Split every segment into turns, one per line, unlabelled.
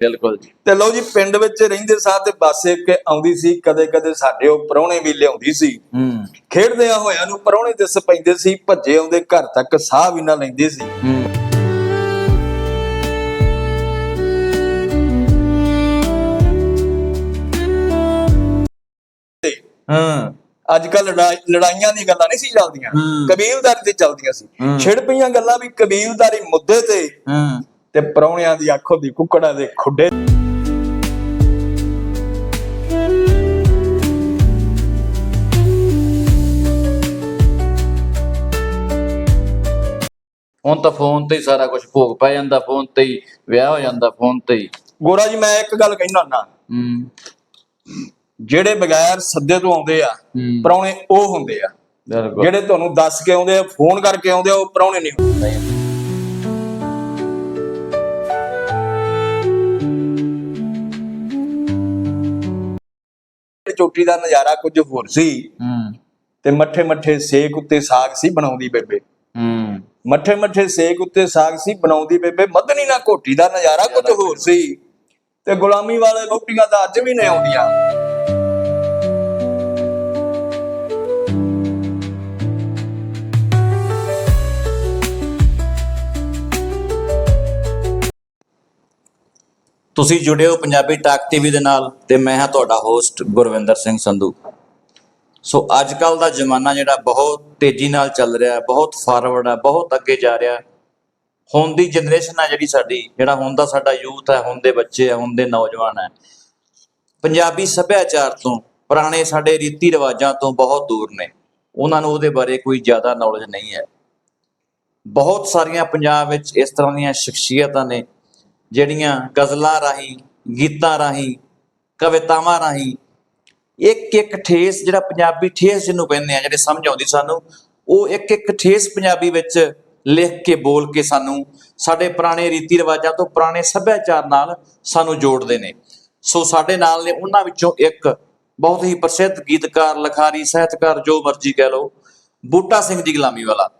ਬਿਲਕੁਲ ਜੀ।
ਤੇ ਲਓ ਜੀ ਪਿੰਡ ਵਿੱਚ ਰਹਿੰਦੇ ਸਾਹ ਤੇ ਬੱਸ ਇੱਕ ਆਉਂਦੀ ਸੀ ਕਦੇ ਕਦੇ ਸਾਡੇ ਉਹ ਪ੍ਰਾਹੁਣੇ ਵੀ ਲਿਆਉਂਦੀ ਸੀ।
ਹੂੰ।
ਖੇਡਦਿਆਂ ਹੋਇਆਂ ਨੂੰ ਪ੍ਰਾਹੁਣੇ ਦਿਸ ਪੈਂਦੇ ਸੀ ਭੱਜੇ ਆਉਂਦੇ ਘਰ ਤੱਕ ਸਾਹ ਵੀ ਨਾ ਲੈਂਦੇ ਸੀ।
ਹੂੰ।
ਤੇ
ਹਾਂ।
ਅੱਜ ਕੱਲ ਲੜਾਈਆਂ ਦੀ ਗੱਲਾਂ ਨਹੀਂ ਸੀ ਚੱਲਦੀਆਂ। ਕਬੀਲਦਾਰੀ ਤੇ ਚੱਲਦੀਆਂ ਸੀ। ਛਿੜ ਪਈਆਂ ਗੱਲਾਂ ਵੀ ਕਬੀਲਦਾਰੀ ਮੁੱਦੇ ਤੇ।
ਹਾਂ।
ਤੇ ਪ੍ਰਾਹੁਣਿਆਂ ਦੀ ਅੱਖੋਂ ਦੀ ਕੁੱਕੜਾਂ ਦੇ ਖੁੱਡੇ।
ਹੁਣ ਤਾਂ ਫੋਨ ਤੇ ਹੀ ਸਾਰਾ ਕੁਝ ਭੋਗ ਪੈ ਜਾਂਦਾ ਫੋਨ ਤੇ ਹੀ ਵਿਆਹ ਹੋ ਜਾਂਦਾ ਫੋਨ ਤੇ ਹੀ।
ਗੋਰਾ ਜੀ ਮੈਂ ਇੱਕ ਗੱਲ ਕਹਿਣਾ ਨਾ।
ਹੂੰ।
ਜਿਹੜੇ ਬਗੈਰ ਸੱਦੇ ਤੋਂ ਆਉਂਦੇ ਆ
ਹੂੰ।
ਪ੍ਰਾਹੁਣੇ ਉਹ ਹੁੰਦੇ ਆ।
ਬਿਲਕੁਲ।
ਜਿਹੜੇ ਤੁਹਾਨੂੰ ਦੱਸ ਕੇ ਆਉਂਦੇ ਆ ਫੋਨ ਕਰਕੇ ਆਉਂਦੇ ਆ ਉਹ ਪ੍ਰਾਹੁਣੇ ਨਹੀਂ ਹੁੰਦੇ। ਚੋਟੀ ਦਾ ਨਜ਼ਾਰਾ ਕੁਝ ਹੋਰ ਸੀ।
ਹੂੰ।
ਤੇ ਮੱਠੇ ਮੱਠੇ ਸੇਕ ਉੱਤੇ ਸਾਗ ਸੀ ਬਣਾਉਂਦੀ ਬੇਬੇ।
ਹੂੰ।
ਮੱਠੇ ਮੱਠੇ ਸੇਕ ਉੱਤੇ ਸਾਗ ਸੀ ਬਣਾਉਂਦੀ ਬੇਬੇ। ਮੱਧਨੀ ਨਾ ਘੋਟੀ ਦਾ ਨਜ਼ਾਰਾ ਕੁਝ ਹੋਰ ਸੀ। ਤੇ ਗੁਲਾਮੀ ਵਾਲੇ ਰੋਟੀਆਂ ਤਾਂ ਅੱਜ ਵੀ ਨਹੀਂ ਆਉਂਦੀਆਂ।
ਤੁਸੀਂ ਜੁੜੇ ਹੋ ਪੰਜਾਬੀ ਟਾਕ ਟੀਵੀ ਦੇ ਨਾਲ ਤੇ ਮੈਂ ਹਾਂ ਤੁਹਾਡਾ ਹੋਸਟ ਗੁਰਵਿੰਦਰ ਸਿੰਘ ਸੰਧੂ। ਸੋ ਅੱਜ ਕੱਲ ਦਾ ਜ਼ਮਾਨਾ ਜਿਹੜਾ ਬਹੁਤ ਤੇਜ਼ੀ ਨਾਲ ਚੱਲ ਰਿਹਾ ਹੈ ਬਹੁਤ ਫਾਰਵਰਡ ਹੈ ਬਹੁਤ ਅੱਗੇ ਜਾ ਰਿਹਾ। ਹੈ ਹੁਣ ਦੀ ਜਨਰੇਸ਼ਨ ਹੈ ਜਿਹੜੀ ਸਾਡੀ, ਜਿਹੜਾ ਹੁਣ ਦਾ ਸਾਡਾ ਯੂਥ ਹੈ ਹੁਣ ਦੇ ਬੱਚੇ ਹੈ ਹੁਣ ਦੇ ਨੌਜਵਾਨ ਹੈ ਪੰਜਾਬੀ ਸੱਭਿਆਚਾਰ ਤੋਂ, ਪੁਰਾਣੇ ਸਾਡੇ ਰੀਤੀ ਰਿਵਾਜਾਂ ਤੋਂ ਬਹੁਤ ਦੂਰ ਨੇ। ਉਹਨਾਂ ਨੂੰ ਉਹਦੇ ਬਾਰੇ ਕੋਈ ਜ਼ਿਆਦਾ ਨੌਲੇਜ ਨਹੀਂ ਹੈ। ਬਹੁਤ ਸਾਰੀਆਂ ਪੰਜਾਬ ਵਿੱਚ ਇਸ ਤਰ੍ਹਾਂ ਦੀਆਂ ਸ਼ਖਸੀਅਤਾਂ ਨੇ ਜਿਹੜੀਆਂ ਗਜ਼ਲਾਂ ਰਾਹੀਂ, ਗੀਤਾਂ ਰਾਹੀਂ, ਕਵਿਤਾਵਾਂ ਰਾਹੀਂ ਇੱਕ ਇੱਕ ਠੇਸ ਜਿਹੜਾ ਪੰਜਾਬੀ ਠੇਸ ਜਿਹਨੂੰ ਕਹਿੰਦੇ ਆ, ਜਿਹੜੇ ਸਮਝ ਆਉਂਦੀ ਸਾਨੂੰ, ਉਹ ਇੱਕ ਇੱਕ ਠੇਸ ਪੰਜਾਬੀ ਵਿੱਚ ਲਿਖ ਕੇ, ਬੋਲ ਕੇ ਸਾਨੂੰ ਸਾਡੇ ਪੁਰਾਣੇ ਰੀਤੀ ਰਿਵਾਜਾਂ ਤੋਂ ਪੁਰਾਣੇ ਸੱਭਿਆਚਾਰ ਨਾਲ ਸਾਨੂੰ ਜੋੜਦੇ ਨੇ। ਸੋ ਸਾਡੇ ਨਾਲ ਨੇ, ਉਹਨਾਂ ਵਿੱਚੋਂ ਇੱਕ ਬਹੁਤ ਹੀ ਪ੍ਰਸਿੱਧ ਗੀਤਕਾਰ, ਲਖਾਰੀ, ਸਾਹਿਤਕਾਰ, ਜੋ ਮਰਜ਼ੀ ਕਹਿ ਲਓ, ਬੂਟਾ ਸਿੰਘ ਜੀ ਗੁਲਾਮੀ ਵਾਲਾ।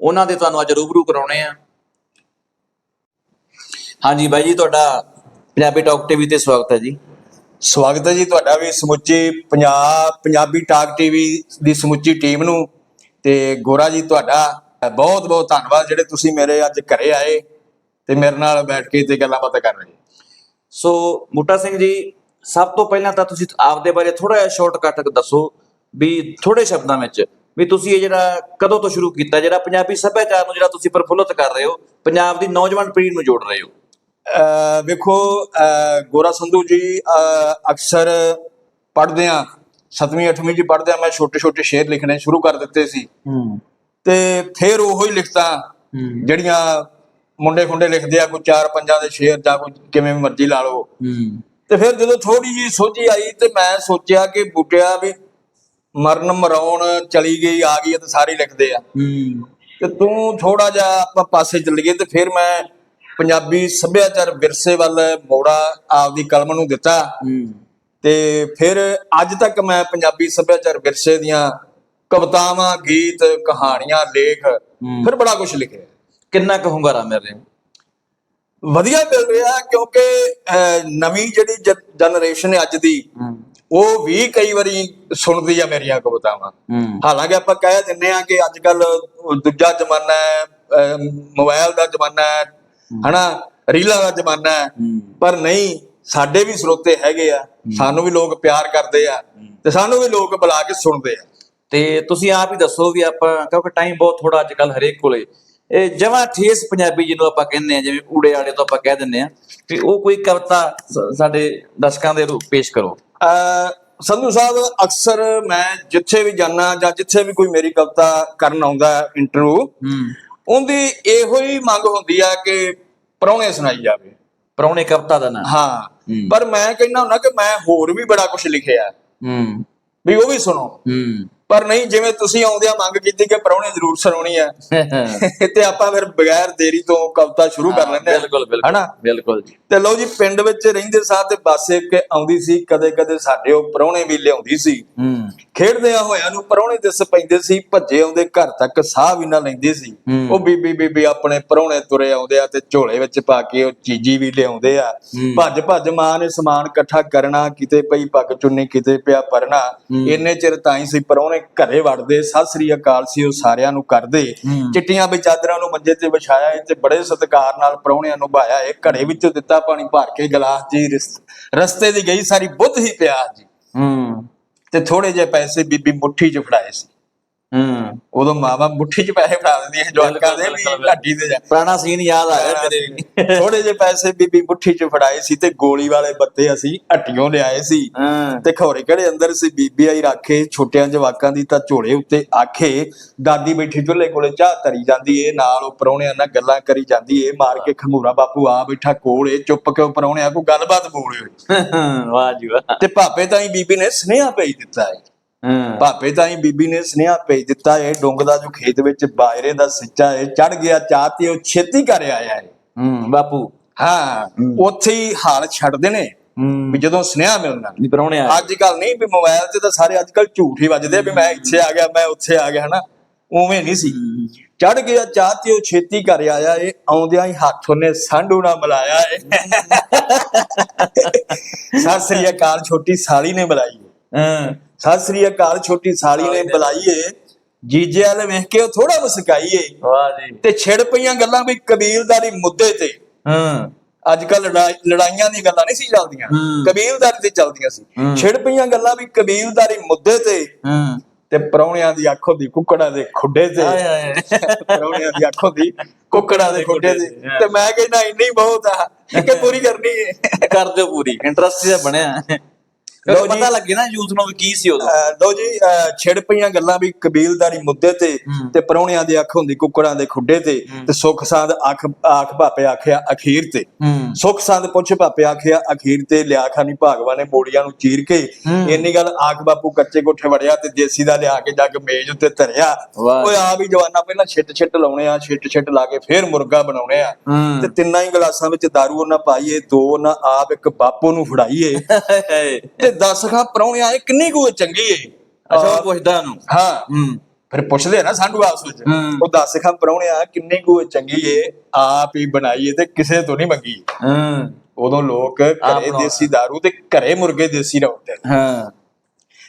ਉਹਨਾਂ ਦੇ ਤੁਹਾਨੂੰ ਅੱਜ ਰੂਬਰੂ ਕਰਾਉਣੇ ਆ। ਹਾਂਜੀ ਬਾਈ ਜੀ ਤੁਹਾਡਾ ਪੰਜਾਬੀ ਟਾਕ ਟੀਵੀ ਤੇ ਸਵਾਗਤ ਹੈ ਜੀ।
ਸਵਾਗਤ ਹੈ ਜੀ ਤੁਹਾਡਾ ਵੀ ਸਮੁੱਚੀ ਪੰਜਾਬ ਪੰਜਾਬੀ ਟਾਕ ਟੀਵੀ ਦੀ ਸਮੁੱਚੀ ਟੀਮ ਨੂੰ। ਤੇ ਗੋਰਾ ਜੀ ਤੁਹਾਡਾ ਬਹੁਤ ਬਹੁਤ ਧੰਨਵਾਦ ਜਿਹੜੇ ਤੁਸੀਂ ਮੇਰੇ ਅੱਜ ਘਰੇ ਆਏ ਤੇ ਮੇਰੇ ਨਾਲ ਬੈਠ ਕੇ ਤੇ ਗੱਲਾਂ ਬਾਤਾਂ ਕਰ ਰਹੇ
ਸੋ ਬੂਟਾ ਸਿੰਘ ਜੀ ਸਭ ਤੋਂ ਪਹਿਲਾਂ ਤਾਂ ਤੁਸੀਂ ਆਪਦੇ ਬਾਰੇ ਥੋੜਾ ਜਿਹਾ ਸ਼ਾਰਟਕਟ ਦੱਸੋ ਵੀ ਥੋੜੇ ਸ਼ਬਦਾਂ ਵਿੱਚ ਵੀ ਤੁਸੀਂ ਇਹ ਜਿਹੜਾ ਕਦੋਂ ਤੋਂ ਸ਼ੁਰੂ ਕੀਤਾ ਜਿਹੜਾ ਪੰਜਾਬੀ ਸੱਭਿਆਚਾਰ ਨੂੰ ਜਿਹੜਾ ਤੁਸੀਂ ਪ੍ਰਫੁੱਲਤ ਕਰ ਰਹੇ ਹੋ ਪੰਜਾਬ ਦੀ ਨੌਜਵਾਨ ਪੀੜ੍ਹੀ ਨੂੰ ਜੋੜ ਰਹੇ ਹੋ।
ਵੇਖੋ ਗੋਰਾ ਸੰਧੂ ਜੀ ਅਕਸਰ ਪੜ੍ਹਦੇ ਆ। 7ਵੀਂ 8ਵੀਂ ਜੀ ਪੜ੍ਹਦੇ ਆ ਮੈਂ ਛੋਟੇ ਛੋਟੇ ਸ਼ੇਰ ਲਿਖਣੇ ਸ਼ੁਰੂ ਕਰ ਦਿੱਤੇ ਸੀ। ਤੇ ਫਿਰ ਉਹੋ ਹੀ ਲਿਖਤਾਂ ਜਿਹੜੀਆਂ ਮੁੰਡੇ ਖੁੰਡੇ ਲਿਖਦੇ ਆ ਕੋਈ ਚਾਰ ਪੰਜਾਂ ਦੇ ਸ਼ੇਰ ਜਾਂ ਕੋਈ ਕਿਵੇਂ ਮਰਜ਼ੀ ਲਾ ਲਓ। ਤੇ ਫਿਰ ਜਦੋਂ ਥੋੜੀ ਜੀ ਸੋਝੀ ਆਈ ਤੇ ਮੈਂ ਸੋਚਿਆ ਕਿ ਬੂਟਿਆ ਵੀ ਮਰਨ ਮਰਾਉਣ ਚਲੀ ਗਈ ਆ ਗਈ ਤੇ ਸਾਰੇ ਲਿਖਦੇ ਆ। ਤੇ ਤੂੰ ਥੋੜਾ ਜਿਹਾ ਆਪਾਂ ਪਾਸੇ ਚੱਲ ਗਏ ਤੇ ਫਿਰ ਮੈਂ ਪੰਜਾਬੀ ਸੱਭਿਆਚਾਰ ਵਿਰਸੇ ਵੱਲ ਮੋੜਾ ਆਪਦੀ ਕਲਮ ਨੂੰ ਦਿੱਤਾ। ਤੇ ਫਿਰ ਅੱਜ ਤੱਕ ਮੈਂ ਪੰਜਾਬੀ ਸੱਭਿਆਚਾਰ ਵਿਰਸੇ ਦੀਆਂ ਕਵਿਤਾਵਾਂ ਗੀਤ ਕਹਾਣੀਆਂ ਲੇਖ ਫਿਰ ਬੜਾ ਕੁਝ ਲਿਖਿਆ।
ਕਿੰਨਾ ਕੁ ਹੁੰਗਾਰਾ ਮਿਲ ਰਿਹਾ?
ਵਧੀਆ ਮਿਲ ਰਿਹਾ ਕਿਉਂਕਿ ਨਵੀਂ ਜਿਹੜੀ ਜਨਰੇਸ਼ਨ ਹੈ ਅੱਜ ਦੀ ਉਹ ਵੀ ਕਈ ਵਾਰੀ ਸੁਣਦੀ ਆ ਮੇਰੀਆਂ ਕਵਿਤਾਵਾਂ। ਹਾਲਾਂਕਿ ਆਪਾਂ ਕਹਿ ਦਿੰਨੇ ਆ ਕਿ ਅੱਜ ਕੱਲ ਦੂਜਾ ਜ਼ਮਾਨਾ ਹੈ ਮੋਬਾਈਲ ਦਾ ਜ਼ਮਾਨਾ ਹੈ ਹਨਾ? ਰੀਲਾਂ ਦਾ ਜ਼ਮਾਨਾ ਹੈ। ਪਰ ਨਹੀਂ ਸਾਡੇ ਵੀ ਸਰੋਤੇ ਹੈਗੇ ਆ। ਸਾਨੂੰ ਵੀ ਲੋਕ ਪਿਆਰ ਕਰਦੇ ਆ ਤੇ ਸਾਨੂੰ ਵੀ ਲੋਕ ਬੁਲਾ ਕੇ ਸੁਣਦੇ ਆ।
ਤੇ ਤੁਸੀਂ ਆਪ ਹੀ ਦੱਸੋ ਵੀ ਆਪਾਂ ਕਿਉਂਕਿ ਟਾਈਮ ਬਹੁਤ ਥੋੜਾ ਅੱਜ ਕੱਲ ਹਰੇਕ ਕੋਲੇ। ਇਹ ਜਮਾਂ ਠੇਸ ਪੰਜਾਬੀ ਜਿਹਨੂੰ ਆਪਾਂ ਕਹਿੰਦੇ ਆ ਜਿਵੇਂ ਊੜੇ ਆੜੇ ਤੋਂ ਆਪਾਂ ਕਹਿ ਦਿੰਦੇ ਆ ਵੀ ਉਹ ਕੋਈ ਕਵਿਤਾ ਸਾਡੇ ਦਰਸ਼ਕਾਂ ਦੇ ਰੂਪ ਪੇਸ਼ ਕਰੋ।
ਸੰਧੂ ਸਾਹਿਬ ਅਕਸਰ ਮੈਂ ਜਿੱਥੇ ਵੀ ਜਾਣਾ ਜਾਂ ਜਿੱਥੇ ਵੀ ਕੋਈ ਮੇਰੀ ਕਵਿਤਾ ਕਰਨ ਆਉਂਦਾ ਇੰਟਰਵਿਊ ਉਹਦੀ ਇਹੋ ਹੀ ਮੰਗ ਹੁੰਦੀ ਆ ਕਿ ਪ੍ਰਾਹੁਣੇ ਸੁਣਾਈ ਜਾਵੇ।
ਪਰੌਣੇ ਕਵਿਤਾ ਦਾ ਨਾਂ।
ਹਾਂ
ਹੂੰ।
ਪਰ ਮੈਂ ਕਹਿੰਦਾ ਹੁੰਦਾ ਕਿ ਮੈਂ ਹੋਰ ਵੀ ਬੜਾ ਕੁਝ ਲਿਖਿਆ।
ਹੂੰ।
ਵੀ ਉਹ ਵੀ ਸੁਣੋ।
ਹੂੰ।
ਪਰ ਨਹੀਂ ਜਿਵੇਂ ਤੁਸੀਂ ਆਉਂਦਿਆਂ ਮੰਗ ਕੀਤੀ ਕਿ ਪ੍ਰਾਹੁਣੇ ਜ਼ਰੂਰ ਸੁਣਾਉਣੀ ਆ ਤੇ ਆਪਾਂ ਫਿਰ ਬਗੈਰ ਦੇਰੀ ਤੋਂ ਕਵਿਤਾ ਸ਼ੁਰੂ ਕਰ ਲੈਂਦੇ
ਬਿਲਕੁਲ ਬਿਲਕੁਲ
ਹਨਾ?
ਬਿਲਕੁਲ ਜੀ।
ਤੇ ਲਓ ਜੀ ਪਿੰਡ ਵਿੱਚ ਰਹਿੰਦੇ ਸਾਂ ਤੇ ਬੱਸ ਇੱਕ ਆਉਂਦੀ ਸੀ ਕਦੇ ਕਦੇ ਸਾਡੇ ਉਹ ਪ੍ਰਾਹੁਣੇ ਵੀ ਲਿਆਉਂਦੀ ਸੀ।
ਹੂੰ।
ਖੇਡਦਿਆਂ ਹੋਇਆਂ ਨੂੰ ਪ੍ਰਾਹੁਣੇ ਦਿਸ ਪੈਂਦੇ ਸੀ ਭੱਜੇ ਆਉਂਦੇ ਘਰ ਤੱਕ ਸਾਹ ਵੀ ਨਾ ਲੈਂਦੇ ਸੀ।
ਹੂੰ।
ਉਹ ਬੀਬੀ ਬੀਬੀ ਆਪਣੇ ਪ੍ਰਾਹੁਣੇ ਤੁਰੇ ਆਉਂਦੇ ਆ ਤੇ ਝੋਲੇ ਵਿੱਚ ਪਾ ਕੇ ਉਹ ਚੀਜੀ ਵੀ ਲਿਆਉਂਦੇ ਆ।
ਹੂੰ।
ਭੱਜ ਭੱਜ ਮਾਂ ਨੇ ਸਮਾਨ ਇਕੱਠਾ ਕਰਨਾ ਕਿਤੇ ਪਈ ਪੱਗ ਚੁੰਨੀ ਕਿਤੇ ਪਿਆ ਪਰਨਾ।
ਹੂੰ।
ਇੰਨੇ ਚਿਰ ਤਾਂ ਹੀ ਸੀ ਪ੍ਰਾਹੁਣੇ ਘਰੇ ਵੜਦੇ ਸਤਿ ਸ੍ਰੀ ਅਕਾਲ ਸੀ ਉਹ ਸਾਰਿਆਂ ਨੂੰ ਕਰਦੇ। ਚਿੱਟੀਆਂ ਵੀ ਚਾਦਰਾਂ ਨੂੰ ਮੰਜੇ ਤੇ ਵਿਛਾਇਆ ਏ ਤੇ ਬੜੇ ਸਤਿਕਾਰ ਨਾਲ ਪ੍ਰਾਹੁਣਿਆਂ ਨੂੰ ਭਾਇਆ। ਏ ਘੜੇ ਵਿੱਚੋਂ ਦਿੱਤਾ ਪਾਣੀ ਭਰ ਕੇ ਗਲਾਸ ਜੀ ਰਿਸ- ਰਸਤੇ ਦੀ ਗਈ ਸਾਰੀ ਬੁੱਧ ਹੀ ਪਿਆ ਜੀ।
ਹੂੰ।
ਤੇ ਥੋੜੇ ਜਿਹੇ ਪੈਸੇ ਬੀਬੀ ਮੁੱਠੀ 'ਚ ਫੜਾਏ ਸੀ।
ਹੂੰ।
ਉਦੋਂ ਮਾਵਾ ਮੁੱਠੀ 'ਚ ਪੈਸੇ ਫੜਾ ਦਿੰਦੀਆਂ ਸੀ ਜਵਾਕਾਂ ਦੇ ਵੀ। ਢਾਡੀ ਤੇ ਜਾ।
ਪੁਰਾਣਾ ਸੀਨ ਯਾਦ ਆ ਗਿਆ ਮੇਰੇ ਵੀ।
ਥੋੜੇ ਜਿਹੇ ਪੈਸੇ ਬੀਬੀ ਮੁੱਠੀ 'ਚ ਫੜਾਏ ਸੀ ਤੇ ਗੋਲੀ ਵਾਲੇ ਬੱਤੇ ਅਸੀਂ ਹੱਟੀਆਂ ਲਿਆਏ ਸੀ। ਤੇ ਖੌਰੇ ਕਿਹੜੇ ਅੰਦਰ ਸੀ? ਬੀਬੀ ਆਈ ਰੱਖੇ ਛੋਟਿਆਂ ਜਵਾਕਾਂ ਦੀ ਤਾਂ ਝੋਲੇ ਉੱਤੇ ਆਖੇ ਦਾਦੀ ਬੈਠੀ ਚੁੱਲ੍ਹੇ ਕੋਲੇ ਚਾਹ ਧਰੀ ਜਾਂਦੀ ਏ ਨਾਲ ਉਹ ਪਰੌਣਿਆਂ ਨਾਲ ਗੱਲਾਂ ਕਰੀ ਜਾਂਦੀ ਏ ਮਾਰ ਕੇ ਖਮੂਰਾ ਬਾਪੂ ਆ ਬੈਠਾ ਕੋਲ ਏ ਚੁੱਪ ਕਿਉਂ ਪਰੌਣਿਆਂ ਕੋ ਗੱਲਬਾਤ ਬੋਲਿਓ
ਵਾਹ ਜੀ ਵਾਹ।
ਤੇ ਭਾਪੇ ਤਾਂ ਹੀ ਬੀਬੀ ਨੇ ਸੁਨੇਹਾ ਭੇਜ ਦਿੱਤਾ ਏ।
ਹਾਂ
ਭਾਪੇ ਤਾਂ ਹੀ ਬੀਬੀ ਨੇ ਸੁਨੇਹਾ ਭੇਜ ਦਿੱਤਾ ਏ ਡੁੰਗ ਦਾ ਜੋ ਖੇਤ ਵਿੱਚ ਬਾਇਰੇ ਦਾ ਸਿੱਚਾ ਏ ਚੜ ਗਿਆ ਚਾਹ ਤੇ ਉਹ ਛੇਤੀ ਕਰ ਆਇਆ
ਹੂੰ। ਬਾਪੂ
ਹਾਂ। ਉੱਥੇ ਹੀ ਹਾਲ ਛੱਡ ਦੇਣੇ
ਹੂੰ।
ਵੀ ਜਦੋਂ ਸੁਨੇਹਾ ਮਿਲਣਾ
ਨਹੀਂ ਪਰੌਣੇ ਆ
ਅੱਜ ਕੱਲ ਨਹੀਂ ਵੀ ਮੋਬਾਈਲ ਤੇ ਤਾਂ ਸਾਰੇ ਅੱਜ ਕੱਲ ਝੂਠ ਹੀ ਵੱਜਦੇ ਆ ਵੀ ਮੈਂ ਇੱਥੇ ਆ ਗਿਆ ਮੈਂ ਉੱਥੇ ਆ ਗਿਆ ਹਨਾ? ਉਵੇਂ ਨਹੀਂ ਸੀ। ਚੜ ਗਿਆ ਚਾਹ ਤੇ ਉਹ ਛੇਤੀ ਕਰ ਆਇਆ ਏ ਆਉਂਦਿਆਂ ਹੀ ਹੱਥ ਉਹਨੇ ਸਾਂਢੂ ਨਾਲ ਮਿਲਾਇਆ ਏ ਸਤਿ ਸ੍ਰੀ ਅਕਾਲ ਛੋਟੀ ਸਾਲੀ ਨੇ ਬੁਲਾਈ।
ਹਾਂ
ਸਤਿ ਸ੍ਰੀ ਅਕਾਲ ਛੋਟੀ ਸਾਲੀ ਨੇ ਬੁਲਾਈ ਏ ਜੀਜੇ ਵਾਲੇ ਵੇਖ ਕੇ ਉਹ ਥੋੜਾ ਮੁਸਕਾਈ ਏ
ਵਾਹ ਜੀ।
ਤੇ ਛਿੜ ਪਈਆਂ ਗੱਲਾਂ ਵੀ ਕਬੀਲਦਾਰੀ ਮੁੱਦੇ ਤੇ।
ਹਾਂ।
ਅੱਜ ਕੱਲ ਲੜਾਈਆਂ ਦੀਆਂ ਗੱਲਾਂ ਨਹੀਂ ਸੀ ਚੱਲਦੀਆਂ। ਕਬੀਲਦਾਰੀ ਤੇ ਚੱਲਦੀਆਂ ਸੀ। ਛਿੜ ਪਈਆਂ ਗੱਲਾਂ ਵੀ ਕਬੀਲਦਾਰੀ ਮੁੱਦੇ ਤੇ।
ਹਾਂ।
ਤੇ ਪਰੌਣਿਆਂ ਦੀ ਅੱਖੋਂ ਦੀ ਕੁੱਕੜਾਂ ਦੇ ਖੁੱਡੇ ਤੇ।
ਆਏ ਆਏ।
ਪਰੌਣਿਆਂ ਦੀ ਅੱਖੋਂ ਦੀ ਕੁੱਕੜਾਂ ਦੇ ਖੁੱਡੇ ਤੇ। ਤੇ ਮੈਂ ਕਹਿੰਦਾ ਇੰਨੀ ਬਹੁਤ ਆ। ਕਿ ਪੂਰੀ ਕਰਨੀ ਹੈ
ਕਰ ਦਿਓ ਪੂਰੀ। ਇੰਟਰਸਟ ਜਿਹਾ ਬਣਿਆ।
ਲਓ
ਲੋ
ਜੀ।
ਪਤਾ ਲੱਗੇ ਨਾ ਯੂਥ ਨੂੰ ਵੀ ਕੀ ਸੀ ਉਦੋਂ।
ਅਹ ਲਓ ਜੀ ਅਹ ਛਿੜ ਪਈਆਂ ਗੱਲਾਂ ਵੀ ਕਬੀਲਦਾਰੀ ਮੁੱਦੇ ਤੇ। ਤੇ ਪਰੌਣਿਆਂ ਦੀ ਅੱਖ ਹੁੰਦੀ ਕੁੱਕੜਾਂ ਦੇ ਖੁੱਡੇ ਤੇ ਤੇ ਸੁੱਖ ਸਾਂਦ ਅੱਖ ਆਖ ਭਾਪੇ ਆਖਿਆ ਅਖੀਰ ਤੇ। ਸੁੱਖ ਸੰਦ ਪੁੱਛ ਭਾਪੇ ਆਖਿਆ ਅਖੀਰ ਤੇ ਲਿਆ ਖਾਨੀ ਭਾਗਵਾ ਨੇ ਮੋੜੀਆਂ ਨੂੰ ਚੀਰ ਕੇ। ਇੰਨੀ ਗੱਲ ਆਖ ਬਾਪੂ ਕੱਚੇ ਕੋਠੇ ਵੜਿਆ ਤੇ ਦੇਸੀ ਦਾ ਲਿਆ ਕੇ ਜੱਗ ਮੇਜ਼ ਉੱਤੇ ਧਰਿਆ।
ਵਾਹ
ਓਏ ਆ ਵੀ ਜਵਾਨਾ ਪਹਿਲਾਂ ਛਿੱਟ ਛਿੱਟ ਲਾਉਣੇ ਆ ਛਿੱਟ ਛਿੱਟ ਲਾ ਕੇ ਫੇਰ ਮੁਰਗਾ ਬਣਾਉਣੇ ਆ।
ਹੂੰ।
ਤੇ ਤਿੰਨਾਂ ਹੀ ਗਲਾਸਾਂ ਵਿੱਚ दारू ਉਹਨਾਂ ਪਾਈਏ ਦੋ ਉਹਨਾਂ ਆਪ ਇੱਕ ਬਾਪੂ ਨੂੰ ਫੜਾਈਏ। ਤੇ ਦੱਸ ਖਾ ਪਰੌਣਿਆ ਇਹ ਕਿੰਨੀ ਕੁ ਚੰਗੀ ਏ।
ਅੱਛਾ ਉਹ ਪੁੱਛਦਾ ਉਹਨੂੰ।
ਹਾਂ।
ਹੂੰ।
ਫਿਰ ਪੁੱਛਦੇ ਆ ਨਾ ਸਾਡੂ ਆਪਸ ਵਿੱਚ। ਉਹ ਦੱਸ ਖਾ ਪਰੌਣਿਆ ਕਿੰਨੀ ਕੁ ਚੰਗੀ ਏ ਆਪ ਹੀ ਬਣਾਈਏ ਤੇ ਕਿਸੇ ਤੋਂ ਨਹੀਂ ਮੰਗੀ।
ਹਾਂ।
ਉਦੋਂ ਲੋਕ ਘਰੇ। ਦੇਸੀ दारू ਤੇ ਘਰੇ ਮੁਰਗੇ ਦੇਸੀ ਲਾਉਂਦੇ
ਹਾਂ।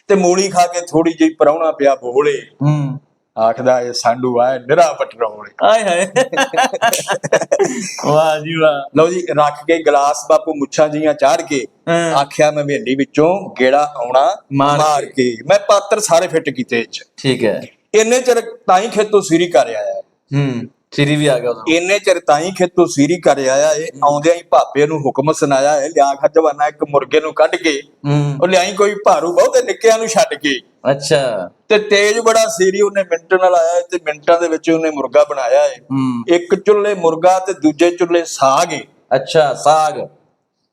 ਤੇ ਮੂਲੀ ਖਾ ਕੇ ਥੋੜੀ ਜਿਹੀ ਪਰੌਣਾ ਪਿਆ ਬੋਲੇ।
ਹੂੰ।
ਆਖਦਾ ਇਹ ਸਾਡੂ ਆ ਨਿਰਾ ਪਟਰੋਲੇ
ਆਏ ਹਾਏ। ਵਾਹ ਜੀ ਵਾਹ।
ਲਓ ਜੀ ਰੱਖ ਕੇ ਗਲਾਸ ਬਾਪੂ ਮੁੱਛਾਂ ਜੀਆਂ ਚਾੜ ਕੇ। ਆਖਿਆ ਮੈਂ ਹਵੇਲੀ ਵਿੱਚੋਂ ਗੇੜਾ ਆਉਣਾ
ਮਾਰ
ਕੇ। ਮੈਂ ਪਾਤਰ ਸਾਰੇ ਫਿੱਟ ਕੀਤੇ ਚ।
ਠੀਕ ਹੈ।
ਇੰਨੇ ਚਿਰ ਤਾਂ ਹੀ ਖੇਤੋਂ ਸੀਰੀ ਕਰ ਆਇਆ।
ਹੂੰ। ਸ੍ਰੀ ਵੀ ਆ ਗਿਆ ਉਦੋਂ
ਇੰਨੇ ਚਿਰ ਤਾਂ ਹੀ ਖੇਤੋਂ ਸੀਰੀ ਕਰ ਆਇਆ ਏ ਆਉਂਦਿਆਂ ਹੀ ਭਾਪੇ ਨੂੰ ਹੁਕਮ ਸੁਣਾਇਆ ਏ ਲਿਆ ਖਜਵਾਨਾ ਇੱਕ ਮੁਰਗੇ ਨੂੰ ਕੱਢ ਕੇ ਉਹ ਲਿਆਈ ਕੋਈ ਭਾਰੂ ਬਹੁਤੇ ਨਿੱਕਿਆਂ ਨੂੰ ਛੱਡ ਕੇ।
ਅੱਛਾ।
ਤੇ ਤੇਜ ਬੜਾ ਸੀਰੀ ਉਹਨੇ ਮਿੰਟ ਨਾਲ ਆਇਆ ਤੇ ਮਿੰਟਾਂ ਦੇ ਵਿੱਚ ਉਹਨੇ ਮੁਰਗਾ ਬਣਾਇਆ ਏ। ਇੱਕ ਚੁੱਲ੍ਹੇ ਮੁਰਗਾ ਤੇ ਦੂਜੇ ਚੁੱਲ੍ਹੇ ਸਾਗ ਏ।
ਅੱਛਾ ਸਾਗ।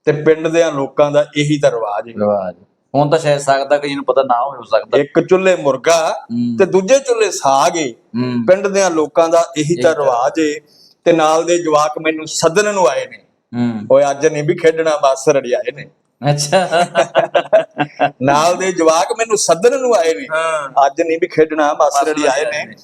ਤੇ ਪਿੰਡ ਦੇ ਲੋਕਾਂ ਦਾ ਇਹੀ ਤਾਂ ਰਿਵਾਜ
ਰਿਵਾਜ। ਹੁਣ ਤਾਂ ਸ਼ਾਇਦ ਸਕਦਾ ਕਈ ਨੂੰ ਪਤਾ ਨਾ ਹੋਵੇ ਹੋ ਸਕਦਾ।
ਇੱਕ ਚੁੱਲ੍ਹੇ ਮੁਰਗਾ। ਤੇ ਦੂਜੇ ਚੁੱਲ੍ਹੇ ਸਾਗ ਏ।
ਹੂੰ।
ਪਿੰਡ ਦੇ ਲੋਕਾਂ ਦਾ ਇਹੀ ਤਾਂ ਰਿਵਾਜ ਏ ਤੇ ਨਾਲ ਦੇ ਜਵਾਕ ਮੈਨੂੰ ਸੱਦਣ ਨੂੰ ਆਏ ਨੇ। ਓਏ ਅੱਜ ਨਹੀਂ ਵੀ ਖੇਡਣਾ ਬਸ ਰੜਿਆਏ ਨੇ।
ਅੱਛਾ।
ਨਾਲ ਦੇ ਜਵਾਕ ਮੈਨੂੰ ਸੱਦਣ ਨੂੰ ਆਏ ਨੇ। ਅੱਜ ਨਹੀਂ ਵੀ ਖੇਡਣਾ ਬਸ ਰੜਿਆਏ ਨੇ।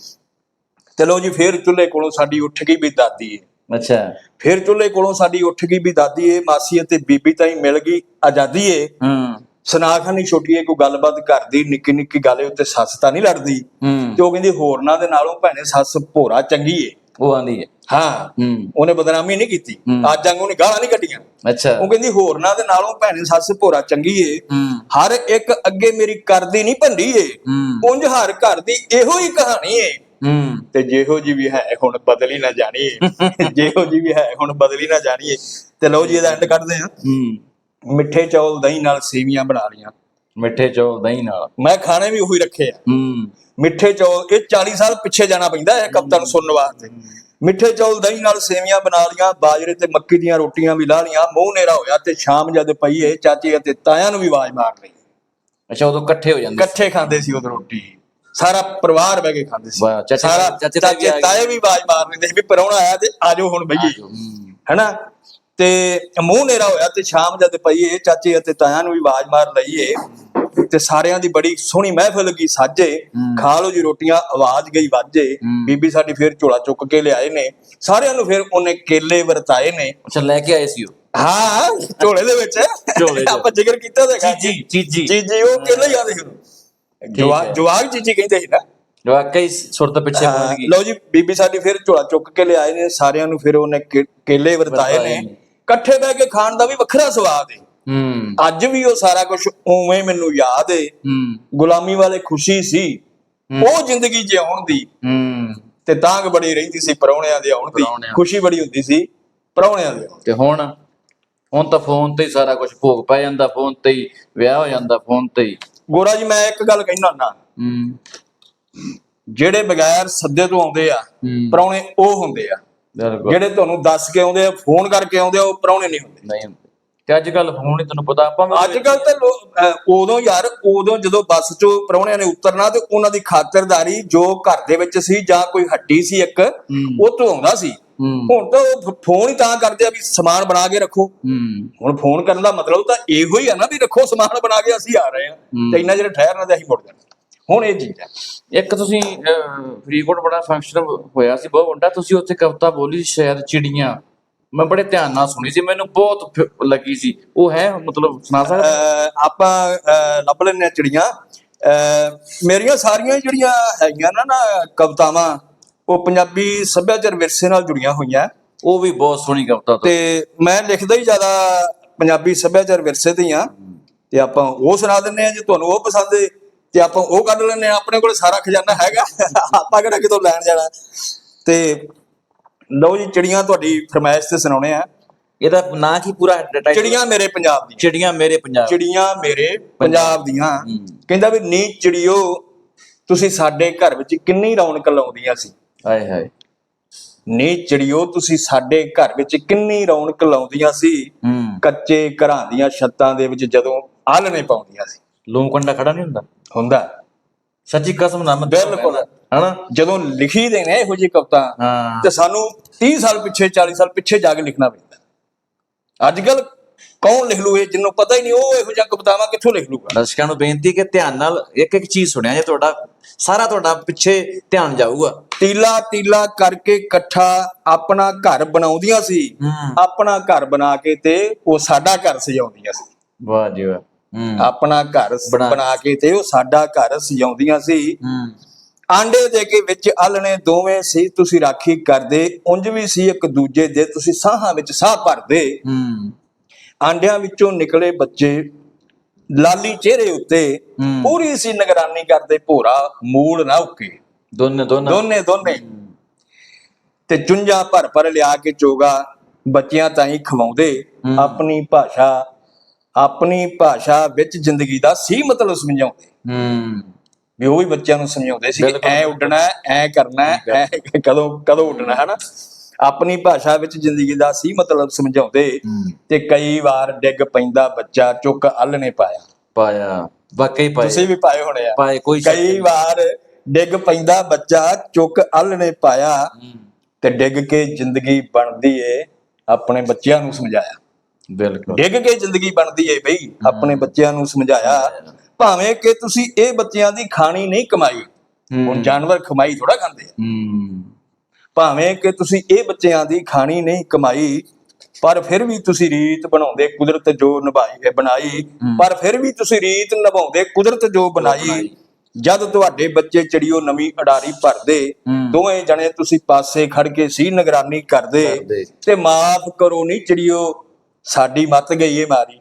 ਚਲੋ ਜੀ ਫੇਰ ਚੁੱਲ੍ਹੇ ਕੋਲੋਂ ਸਾਡੀ ਉੱਠ ਗਈ ਵੀ ਦਾਦੀ ਏ।
ਅੱਛਾ।
ਫਿਰ ਚੁੱਲ੍ਹੇ ਕੋਲੋਂ ਸਾਡੀ ਉੱਠ ਗਈ ਵੀ ਦਾਦੀ ਏ ਮਾਸੀ ਅਤੇ ਬੀਬੀ ਤਾਈ ਮਿਲ ਗਈ ਆਜ਼ਾਦੀ ਏ।
ਹੂੰ।
ਸਨਾਖਾਨੀ ਛੋਟੀ ਏ ਕੋਈ ਗੱਲਬਾਤ ਕਰਦੀ ਨਿੱਕੀ ਨਿੱਕੀ ਗੱਲ ਉੱਤੇ ਸੱਸ ਤਾਂ ਨਹੀਂ ਲੜਦੀ।
ਹੂੰ।
ਤੇ ਉਹ ਕਹਿੰਦੀ ਹੋਰਨਾਂ ਦੇ ਨਾਲੋਂ ਭੈਣੇ ਸੱਸ ਭੋਰਾ ਚੰਗੀ ਏ।
ਉਹ ਆਂਦੀ ਹੈ
ਹਾਂ।
ਹੂੰ।
ਉਹਨੇ ਬਦਨਾਮੀ ਨਹੀਂ ਕੀਤੀ।
ਹੂੰ।
ਅੱਜ ਵਾਂਗੂ ਨੇ ਗਾਲਾਂ ਨਹੀਂ ਕੱਢੀਆਂ।
ਅੱਛਾ।
ਉਹ ਕਹਿੰਦੀ ਹੋਰਨਾਂ ਦੇ ਨਾਲੋਂ ਭੈਣੇ ਸੱਸ ਭੋਰਾ ਚੰਗੀ ਏ।
ਹੂੰ।
ਹਰ ਇੱਕ ਅੱਗੇ ਮੇਰੀ ਕਰਦੀ ਨਹੀਂ ਭੰਡੀ ਏ।
ਹੂੰ।
ਉਂਝ ਹਰ ਘਰ ਦੀ ਇਹੋ ਹੀ ਕਹਾਣੀ ਏ।
ਹੂੰ।
ਤੇ ਜਿਹੋ ਜੀ ਵੀ ਹੈ ਹੁਣ ਬਦਲੀ ਨਾ ਜਾਣੀ ਜਿਹੋ ਜੀ ਵੀ ਹੈ ਹੁਣ ਬਦਲੀ ਨਾ ਜਾਣੀ ਏ। ਤੇ ਲਓ ਜੀ ਇਹਦਾ ਐਂਡ ਕੱਢਦੇ ਆ
ਹੂੰ।
ਮਿੱਠੇ ਚੌਲ ਦਹੀਂ ਨਾਲ ਸੇਵੀਆਂ ਬਣਾ ਲੀਆਂ
ਮਿੱਠੇ ਚੌਲ ਦਹੀਂ ਨਾਲ।
ਮੈਂ ਖਾਣੇ ਵੀ ਉਹੀ ਰੱਖੇ ਆ।
ਹੂੰ।
ਮਿੱਠੇ ਚੌਲ ਇਹ 40 ਸਾਲ ਪਿੱਛੇ ਜਾਣਾ ਪੈਂਦਾ ਹੈ ਕਪਤਾਨ ਸੁਣਨ ਵਾਸਤੇ। ਮਿੱਠੇ ਚੌਲ ਦਹੀਂ ਨਾਲ ਸੇਵੀਆਂ ਬਣਾ ਲੀਆਂ ਬਾਜਰੇ ਤੇ ਮੱਕੀ ਦੀਆਂ ਰੋਟੀਆਂ ਵੀ ਲਾ ਲੀਆਂ ਮੂੰਹ ਨੇਰਾ ਹੋਇਆ ਤੇ ਸ਼ਾਮ ਜਦ ਪਈ ਏ ਚਾਚੇ ਅਤੇ ਤਾਇਆਂ ਨੂੰ ਵੀ ਆਵਾਜ਼ ਮਾਰ ਲਈ।
ਅੱਛਾ ਉਦੋਂ ਇਕੱਠੇ ਹੋ ਜਾਂਦੇ
ਇਕੱਠੇ ਖਾਂਦੇ ਸੀ ਉਹ ਰੋਟੀ। ਸਾਰਾ ਪਰਿਵਾਰ ਬਹਿ ਕੇ ਖਾਂਦੇ ਸੀ। ਸਾਰਾ
ਚਾਚੇ ਤਾਏ ਵੀ
ਆਵਾਜ਼ ਮਾਰ ਲੈਂਦੇ ਸੀ ਵੀ ਪਰੌਣਾ ਆਇਆ ਤੇ ਆਜੋ ਹੁਣ ਬਈਏ। ਹੈਨਾ? ਤੇ ਮੂੰਹ ਨੇਰਾ ਹੋਇਆ ਤੇ ਸ਼ਾਮ ਜਦ ਪਈਏ ਚਾਚੇ ਅਤੇ ਤਾਇਆਂ ਨੂੰ ਵੀ ਆਵਾਜ਼ ਮਾਰ ਲਈਏ ਤੇ ਸਾਰਿਆਂ ਦੀ ਬੜੀ ਸੋਹਣੀ ਮਹਿਫਿਲ ਲੱਗੀ ਸਾਜੇ
ਹੂੰ।
ਖਾ ਲਓ ਜੀ ਰੋਟੀਆਂ ਆਵਾਜ਼ ਗਈ ਵਾਜੇ
ਹੂੰ।
ਬੀਬੀ ਸਾਡੀ ਫੇਰ ਝੋਲਾ ਚੁੱਕ ਕੇ ਲਿਆਏ ਨੇ ਸਾਰਿਆਂ ਨੂੰ ਫਿਰ ਉਹਨੇ ਕੇਲੇ ਵਰਤਾਏ ਨੇ
ਅੱਛਾ ਲੈ ਕੇ ਆਏ ਸੀ ਉਹ
ਹਾਂ ਝੋਲੇ ਦੇ ਵਿੱਚ
ਝੋਲੇ।
ਆਪਾਂ ਜ਼ਿਕਰ ਕੀਤਾ ਤਾਂ ਹੈਗਾ
ਚੀਜੀ, ਚੀਜੀ।
ਚੀਜੀ ਉਹ ਕੇਲੇ ਯਾਦ ਸੀ ਜਵਾਗ
ਹੈ।
ਜਵਾਗ ਚੀਜੀ ਕਹਿੰਦੇ ਸੀ ਨਾ
ਵਾਕਈ ਸੁਰਤ ਪਿੱਛੇ
ਹਾਂ,
ਪਹੁੰਚ ਗਈ
ਲਓ ਜੀ ਬੀਬੀ ਸਾਡੀ ਫਿਰ ਝੋਲਾ ਚੁੱਕ ਕੇ ਲਿਆਏ ਨੇ ਸਾਰਿਆਂ ਨੂੰ ਫਿਰ ਉਹਨੇ ਕੇਲੇ ਵਰਤਾਏ ਨੇ। ਇਕੱਠੇ ਬਹਿ ਕੇ ਖਾਣ ਦਾ ਵੀ ਵੱਖਰਾ ਸਵਾਦ ਹੈ
ਹੂੰ।
ਅੱਜ ਵੀ ਉਹ ਸਾਰਾ ਕੁਝ ਉਵੇਂ ਮੈਨੂੰ ਯਾਦ ਹੈ
ਹੂੰ।
ਗੁਲਾਮੀ ਵਾਲੇ ਖੁਸ਼ੀ ਸੀ। ਉਹ ਜ਼ਿੰਦਗੀ ਜਿਉਣ ਦੀ। ਤੇ ਤਾਂਗ ਬੜੀ ਰਹਿੰਦੀ ਸੀ ਪਰੌਣਿਆਂ ਦੇ ਆਉਣ ਦੀ। ਖੁਸ਼ੀ ਬੜੀ ਹੁੰਦੀ ਸੀ ਪਰੌਣਿਆਂ ਦੇ
ਤੇ ਹੁਣ ਹੁਣ ਤਾਂ ਫੋਨ ਤੇ ਹੀ ਸਾਰਾ ਕੁਝ ਭੋਗ ਪੈ ਜਾਂਦਾ ਫੋਨ ਤੇ ਹੀ ਵਿਆਹ ਹੋ ਜਾਂਦਾ ਫੋਨ ਤੇ ਹੀ।
ਗੋਰਾ ਜੀ ਮੈਂ ਇੱਕ ਗੱਲ ਕਹਿਣਾ
ਹੂੰ।
ਜਿਹੜੇ ਬਗੈਰ ਸੱਦੇ ਤੋਂ ਆਉਂਦੇ ਆ ਪਰੌਣੇ ਉਹ ਹੁੰਦੇ ਆ।
ਬਿਲਕੁਲ
ਜਿਹੜੇ ਤੁਹਾਨੂੰ ਦੱਸ ਕੇ ਆਉਂਦੇ ਆ ਫੋਨ ਕਰਕੇ ਆਉਂਦੇ ਆ ਉਹ ਪਰੌਣੇ ਨਹੀਂ ਹੁੰਦੇ।
ਨਹੀਂ ਹੁੰਦੇ। ਤੇ ਅੱਜ ਕੱਲ ਫੋਨ ਹੀ ਤੁਹਾਨੂੰ ਪਤਾ ਆਪਾਂ ਵੀ
ਅੱਜ ਕੱਲ ਤੇ ਲੋ- ਅਹ ਉਦੋਂ ਯਾਰ ਉਦੋਂ ਜਦੋਂ ਬੱਸ ਚੋਂ ਪਰੌਣਿਆਂ ਨੇ ਉਤਰਨਾ ਤੇ ਉਹਨਾਂ ਦੀ ਖਾਤਰਦਾਰੀ ਜੋ ਘਰ ਦੇ ਵਿੱਚ ਸੀ ਜਾਂ ਕੋਈ ਹੱਟੀ ਸੀ ਇੱਕ ਉਹ ਤੋਂ ਆਉਂਦਾ ਸੀ।
ਹੂੰ।
ਹੁਣ ਤਾਂ ਉਹ ਫ- ਫੋਨ ਹੀ ਤਾਂ ਕਰਦੇ ਆ ਵੀ ਸਮਾਨ ਬਣਾ ਕੇ ਰੱਖੋ।
ਹੂੰ।
ਹੁਣ ਫੋਨ ਕਰਨ ਦਾ ਮਤਲਬ ਤਾਂ ਇਹੋ ਹੀ ਆ ਨਾ ਵੀ ਰੱਖੋ ਸਮਾਨ ਬਣਾ ਕੇ ਅਸੀਂ ਆ ਰਹੇ ਹਾਂ
ਹੂੰ।
ਤੇ ਇੰਨਾ ਜਿਹੜਾ ਠਹਿਰਨਾ ਤੇ ਅਸੀਂ ਮੁੜ ਜਾਣਾ। ਹੁਣ ਇਹ ਚੀਜ਼ ਹੈ।
ਇੱਕ ਤੁਸੀਂ ਫਰੀਦਕੋਟ ਬੜਾ ਫੰਕਸ਼ਨ ਹੋਇਆ ਸੀ ਬਹੁਤ ਵੱਡਾ ਤੁਸੀਂ ਉੱਥੇ ਕਵਿਤਾ ਬੋਲੀ ਸ਼ਾਇਦ ਚਿੜੀਆਂ। ਮੈਂ ਬੜੇ ਧਿਆਨ ਨਾਲ ਸੁਣੀ ਸੀ ਮੈਨੂੰ ਬਹੁਤ ਲੱਗੀ ਸੀ। ਉਹ ਹੈ ਮਤਲਬ ਸੁਣਾ ਸਕਦੇ
ਆਪਾਂ ਲੱਭ ਹਾਂ ਚਿੜੀਆਂ। ਮੇਰੀਆਂ ਸਾਰੀਆਂ ਹੀ ਜਿਹੜੀਆਂ ਹੈਗੀਆਂ ਨਾ ਨਾ ਕਵਿਤਾਵਾਂ ਉਹ ਪੰਜਾਬੀ ਸੱਭਿਆਚਾਰ ਵਿਰਸੇ ਨਾਲ ਜੁੜੀਆਂ ਹੋਈਆਂ।
ਉਹ ਵੀ ਬਹੁਤ ਸੋਹਣੀ ਕਵਿਤਾ ਤੋਂ।
ਮੈਂ ਲਿਖਦਾ ਹੀ ਜ਼ਿਆਦਾ ਪੰਜਾਬੀ ਸੱਭਿਆਚਾਰ ਵਿਰਸੇ ਤੇ ਹੀ ਆ ਤੇ ਆਪਾਂ ਉਹ ਸੁਣਾ ਦਿੰਨੇ ਆ ਜੇ ਤੁਹਾਨੂੰ ਉਹ ਪਸੰਦ ਏ। ਤੇ ਆਪਾਂ ਉਹ ਕੱਢ ਆ ਆਪਣੇ ਕੋਲ ਸਾਰਾ ਖਜ਼ਾਨਾ ਹੈਗਾ। ਆਪਾਂ ਕਿਹੜਾ ਕਿਤੋਂ ਲੈਣ ਜਾਣਾ? ਤੇ ਲਓ ਜੀ ਚਿੜੀਆਂ ਤੁਹਾਡੀ ਫਰਮਾਇਸ਼ ਤੇ ਸੁਣਾਉਣੇ ਆ
ਇਹਦਾ ਨਾਂ ਕੀ ਪੂਰਾ? Title?
ਚਿੜੀਆਂ ਮੇਰੇ ਪੰਜਾਬ ਦੀਆਂ।
ਚਿੜੀਆਂ ਮੇਰੇ ਪੰਜਾਬ।
ਚਿੜੀਆਂ ਮੇਰੇ ਪੰਜਾਬ ਦੀਆਂ। ਕਹਿੰਦਾ ਵੀ ਨੀ ਚਿੜੀਓ ਤੁਸੀਂ ਸਾਡੇ ਘਰ ਵਿੱਚ ਕਿੰਨੀ ਰੌਣਕ ਲਾਉਂਦੀਆਂ ਸੀ?
ਹਾਏ ਹਾਏ।
ਨੀ ਚਿੜੀਓ ਤੁਸੀਂ ਸਾਡੇ ਘਰ ਵਿੱਚ ਕਿੰਨੀ ਰੌਣਕ ਲਾਉਂਦੀਆਂ ਸੀ? ਕੱਚੇ ਘਰਾਂ ਦੀਆਂ ਛੱਤਾਂ ਦੇ ਵਿੱਚ ਜਦੋਂ ਆਲਣੇ ਪਾਉਂਦੀਆਂ ਸੀ।
ਲੂੰ ਕੰਡਾ ਖੜਾ ਨਹੀਂ ਹੁੰਦਾ?
ਹੁੰਦਾ।
ਸੱਚੀ ਕਸਮ ਨਾ ਮੈਂ
ਬਿਲਕੁਲ।
ਹਨਾ?
ਜਦੋਂ ਲਿਖੀ ਦੇ ਨੇ ਇਹੋ ਜਿਹੀ ਕਵਿਤਾ ਤੇ ਸਾਨੂੰ 30 ਸਾਲ ਪਿੱਛੇ 40 ਸਾਲ ਪਿੱਛੇ ਜਾ ਕੇ ਲਿਖਣਾ ਪੈਂਦਾ। ਅੱਜ ਕੱਲ ਕੌਣ ਲਿਖ ਲੂ ਇਹ? ਜਿਹਨੂੰ ਪਤਾ ਹੀ ਨਹੀਂ ਉਹ ਇਹੋ ਜਿਹੀਆਂ ਕਵਿਤਾਵਾਂ ਕਿੱਥੋਂ ਲਿਖ ਲੂਗਾ?
ਦਰਸ਼ਕਾਂ ਨੂੰ ਬੇਨਤੀ ਕਿ ਧਿਆਨ ਨਾਲ ਇੱਕ ਇੱਕ ਚੀਜ਼ ਸੁਣਿਆ ਜੇ ਤੁਹਾਡਾ ਸਾਰਾ ਤੁਹਾਡਾ ਪਿੱਛੇ ਧਿਆਨ ਜਾਊਗਾ।
ਤੀਲਾ ਤੀਲਾ ਕਰਕੇ ਇਕੱਠਾ ਆਪਣਾ ਘਰ ਬਣਾਉਂਦੀਆਂ ਸੀ। ਆਪਣਾ ਘਰ ਬਣਾ ਕੇ ਤੇ ਉਹ ਸਾਡਾ ਘਰ ਸਜਾਉਂਦੀਆਂ ਸੀ।
ਵਾਹ ਜੀ ਵਾਹ।
ਆਪਣਾ ਘਰ
ਬਣਾ-
ਕੇ ਤੇ ਉਹ ਸਾਡਾ ਘਰ ਸਜਾਉਂਦੀਆਂ ਸੀ। ਆਂਡੇ ਦੇ ਕੇ ਵਿੱਚ ਆਲਣੇ ਦੋਵੇਂ ਸੀ ਤੁਸੀਂ ਰਾਖੀ ਕਰਦੇ ਉਂਝ ਵੀ ਸੀ ਇੱਕ ਦੂਜੇ ਦੇ ਤੁਸੀਂ ਸਾਹਾਂ ਵਿੱਚ ਸਾਹ ਭਰਦੇ। ਆਂਡਿਆਂ ਵਿੱਚੋਂ ਨਿਕਲੇ ਬੱਚੇ ਲਾਲੀ ਚਿਹਰੇ ਉੱਤੇ। ਪੂਰੀ ਸੀ ਨਿਗਰਾਨੀ ਕਰਦੇ ਭੋਰਾ ਮੂਲ ਨਾ ਉੱਕੇ।
ਦੋਨੇ ਦੋਨੇ।
ਦੋਨੇ ਦੋਨੇ। ਤੇ ਚੁੰਝਾਂ ਭਰ ਭਰ ਲਿਆ ਕੇ ਚੋਗਾ ਬੱਚਿਆਂ ਖਵਾਉਂਦੇ
ਹੂੰ।
ਆਪਣੀ ਭਾਸ਼ਾ ਆਪਣੀ ਭਾਸ਼ਾ ਵਿੱਚ ਜ਼ਿੰਦਗੀ ਦਾ ਸੀ ਮਤਲਬ ਸਮਝਾਉਂਦੇ।
ਹੂੰ।
ਵੀ ਉਹ ਵੀ ਬੱਚਿਆਂ ਨੂੰ ਸਮਝਾਉਂਦੇ ਸੀ ਕਿ। ਐ ਉੱਡਣਾ ਐ ਕਰਨਾ ਐ ਕਦੋਂ ਕਦੋਂ ਉੱਡਣਾ ਹੈ ਨਾ ਆਪਣੀ ਭਾਸ਼ਾ ਵਿੱਚ ਜ਼ਿੰਦਗੀ ਦਾ ਸੀ ਮਤਲਬ ਸਮਝਾਉਂਦੇ ਤੇ ਕਈ ਵਾਰ ਡਿੱਗ ਪੈਂਦਾ ਬੱਚਾ ਚੁੱਕ ਆਲਣੇ ਪਾਇਆ।
ਪਾਇਆ। ਵਾਕਈ ਪਾਇਆ।
ਤੁਸੀਂ ਵੀ ਪਾਏ ਹੋਣੇ ਆ।
ਪਾਏ ਕੋਈ
ਕਈ। ਵਾਰ ਡਿੱਗ ਪੈਂਦਾ ਬੱਚਾ ਚੁੱਕ ਆਲਣੇ ਪਾਇਆ
ਹੂੰ,
ਤੇ ਡਿੱਗ ਕੇ ਜ਼ਿੰਦਗੀ ਬਣਦੀ ਏ ਆਪਣੇ ਬੱਚਿਆਂ ਨੂੰ ਸਮਝਾਇਆ।
ਬਿਲਕੁਲ।
ਡਿੱਗ ਕੇ ਜ਼ਿੰਦਗੀ ਬਣਦੀ ਏ ਬਈ ਆਪਣੇ ਬੱਚਿਆਂ ਨੂੰ ਸਮਝਾਇਆ। ਭਾਵੇਂ ਕਿ ਤੁਸੀਂ ਇਹ ਬੱਚਿਆਂ ਦੀ ਖਾਣੀ ਨਹੀਂ ਕਮਾਈ ਹੁਣ ਜਾਨਵਰ ਕਮਾਈ ਥੋੜਾ ਖਾਂਦੇ ਆ।
ਹੂੰ।
ਭਾਵੇਂ ਕਿ ਤੁਸੀਂ ਇਹ ਬੱਚਿਆਂ ਦੀ ਖਾਣੀ ਨਹੀਂ ਕਮਾਈ ਪਰ ਫਿਰ ਵੀ ਤੁਸੀਂ ਰੀਤ ਬਣਾਉਂਦੇ ਕੁਦਰਤ ਜੋ ਨਿਭਾਈ ਹੈ ਬਣਾਈ। ਪਰ ਫਿਰ ਵੀ ਤੁਸੀਂ ਰੀਤ ਨਿਭਾਉਂਦੇ ਕੁਦਰਤ ਜੋ ਬਣਾਈ। ਜਦ ਤੁਹਾਡੇ ਬੱਚੇ ਚੜੀਓ ਨਵੀਂ ਅਡਾਰੀ ਭਰਦੇ। ਦੋਵੇਂ ਜਣੇ ਤੁਸੀਂ ਪਾਸੇ ਖੜ ਕੇ ਸੀ ਨਿਗਰਾਨੀ ਕਰਦੇ
ਕਰਦੇ।
ਤੇ ਮਾਫ ਕਰੋ ਨਹੀਂ ਚੜੀਓ। ਸਾਡੀ ਮੱਤ ਗਈ ਏ ਮਾਰੀ।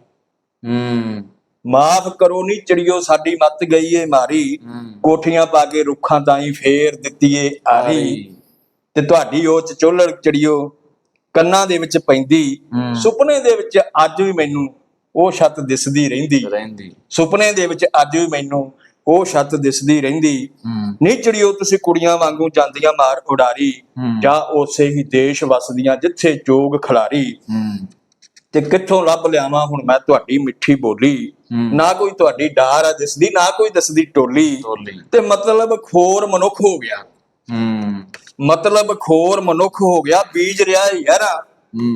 ਹੂੰ।
ਮਾਫ ਕਰੋ ਨਹੀਂ ਚੜੀਓ ਸਾਡੀ ਮੱਤ ਗਈ ਏ ਮਾਰੀ। ਕੋਠੀਆਂ ਪਾ ਕੇ ਰੁੱਖਾਂ ਤਾਈਂ ਫੇਰ ਦਿੱਤੀ ਏ ਆਰੀ। ਤੇ ਤੁਹਾਡੀ ਉਹ ਚਚੋਲੜ ਚੜੀਓ ਕੰਨਾਂ ਦੇ ਵਿੱਚ ਪੈਂਦੀ। ਸੁਪਨੇ ਦੇ ਵਿੱਚ ਅੱਜ ਵੀ ਮੈਨੂੰ ਉਹ ਛੱਤ ਦਿਸਦੀ ਰਹਿੰਦੀ।
ਰਹਿੰਦੀ।
ਸੁਪਨੇ ਦੇ ਵਿੱਚ ਅੱਜ ਵੀ ਮੈਨੂੰ ਉਹ ਛੱਤ ਦਿਸਦੀ ਰਹਿੰਦੀ। ਨਹੀਂ ਚੜੀਓ ਤੁਸੀਂ ਕੁੜੀਆਂ ਵਾਂਗੂ ਜਾਂਦੀਆਂ ਮਾਰ ਉਡਾਰੀ। ਜਾਂ ਉਸੇ ਹੀ ਦੇਸ਼ ਵਸਦੀਆਂ ਜਿੱਥੇ ਜੋਗ ਖਿਲਾਰੀ। ਤੇ ਕਿੱਥੋਂ ਲੱਭ ਲਿਆਵਾਂ? ਹੁਣ ਮੈਂ ਤੁਹਾਡੀ ਮਿੱਠੀ ਬੋਲੀ। ਨਾ ਕੋਈ ਤੁਹਾਡੀ ਡਾਰ ਆ ਦਿਸਦੀ ਨਾ ਕੋਈ ਦੱਸਦੀ ਟੋਲੀ। ਤੇ ਮਤਲਬ ਖੋਰ ਮਨੁੱਖ ਹੋ ਗਿਆ। ਮਤਲਬ ਖੋਰ ਮਨੁੱਖ ਹੋ ਗਿਆ ਬੀਜ ਰਿਹਾ ਯਾਰਾ।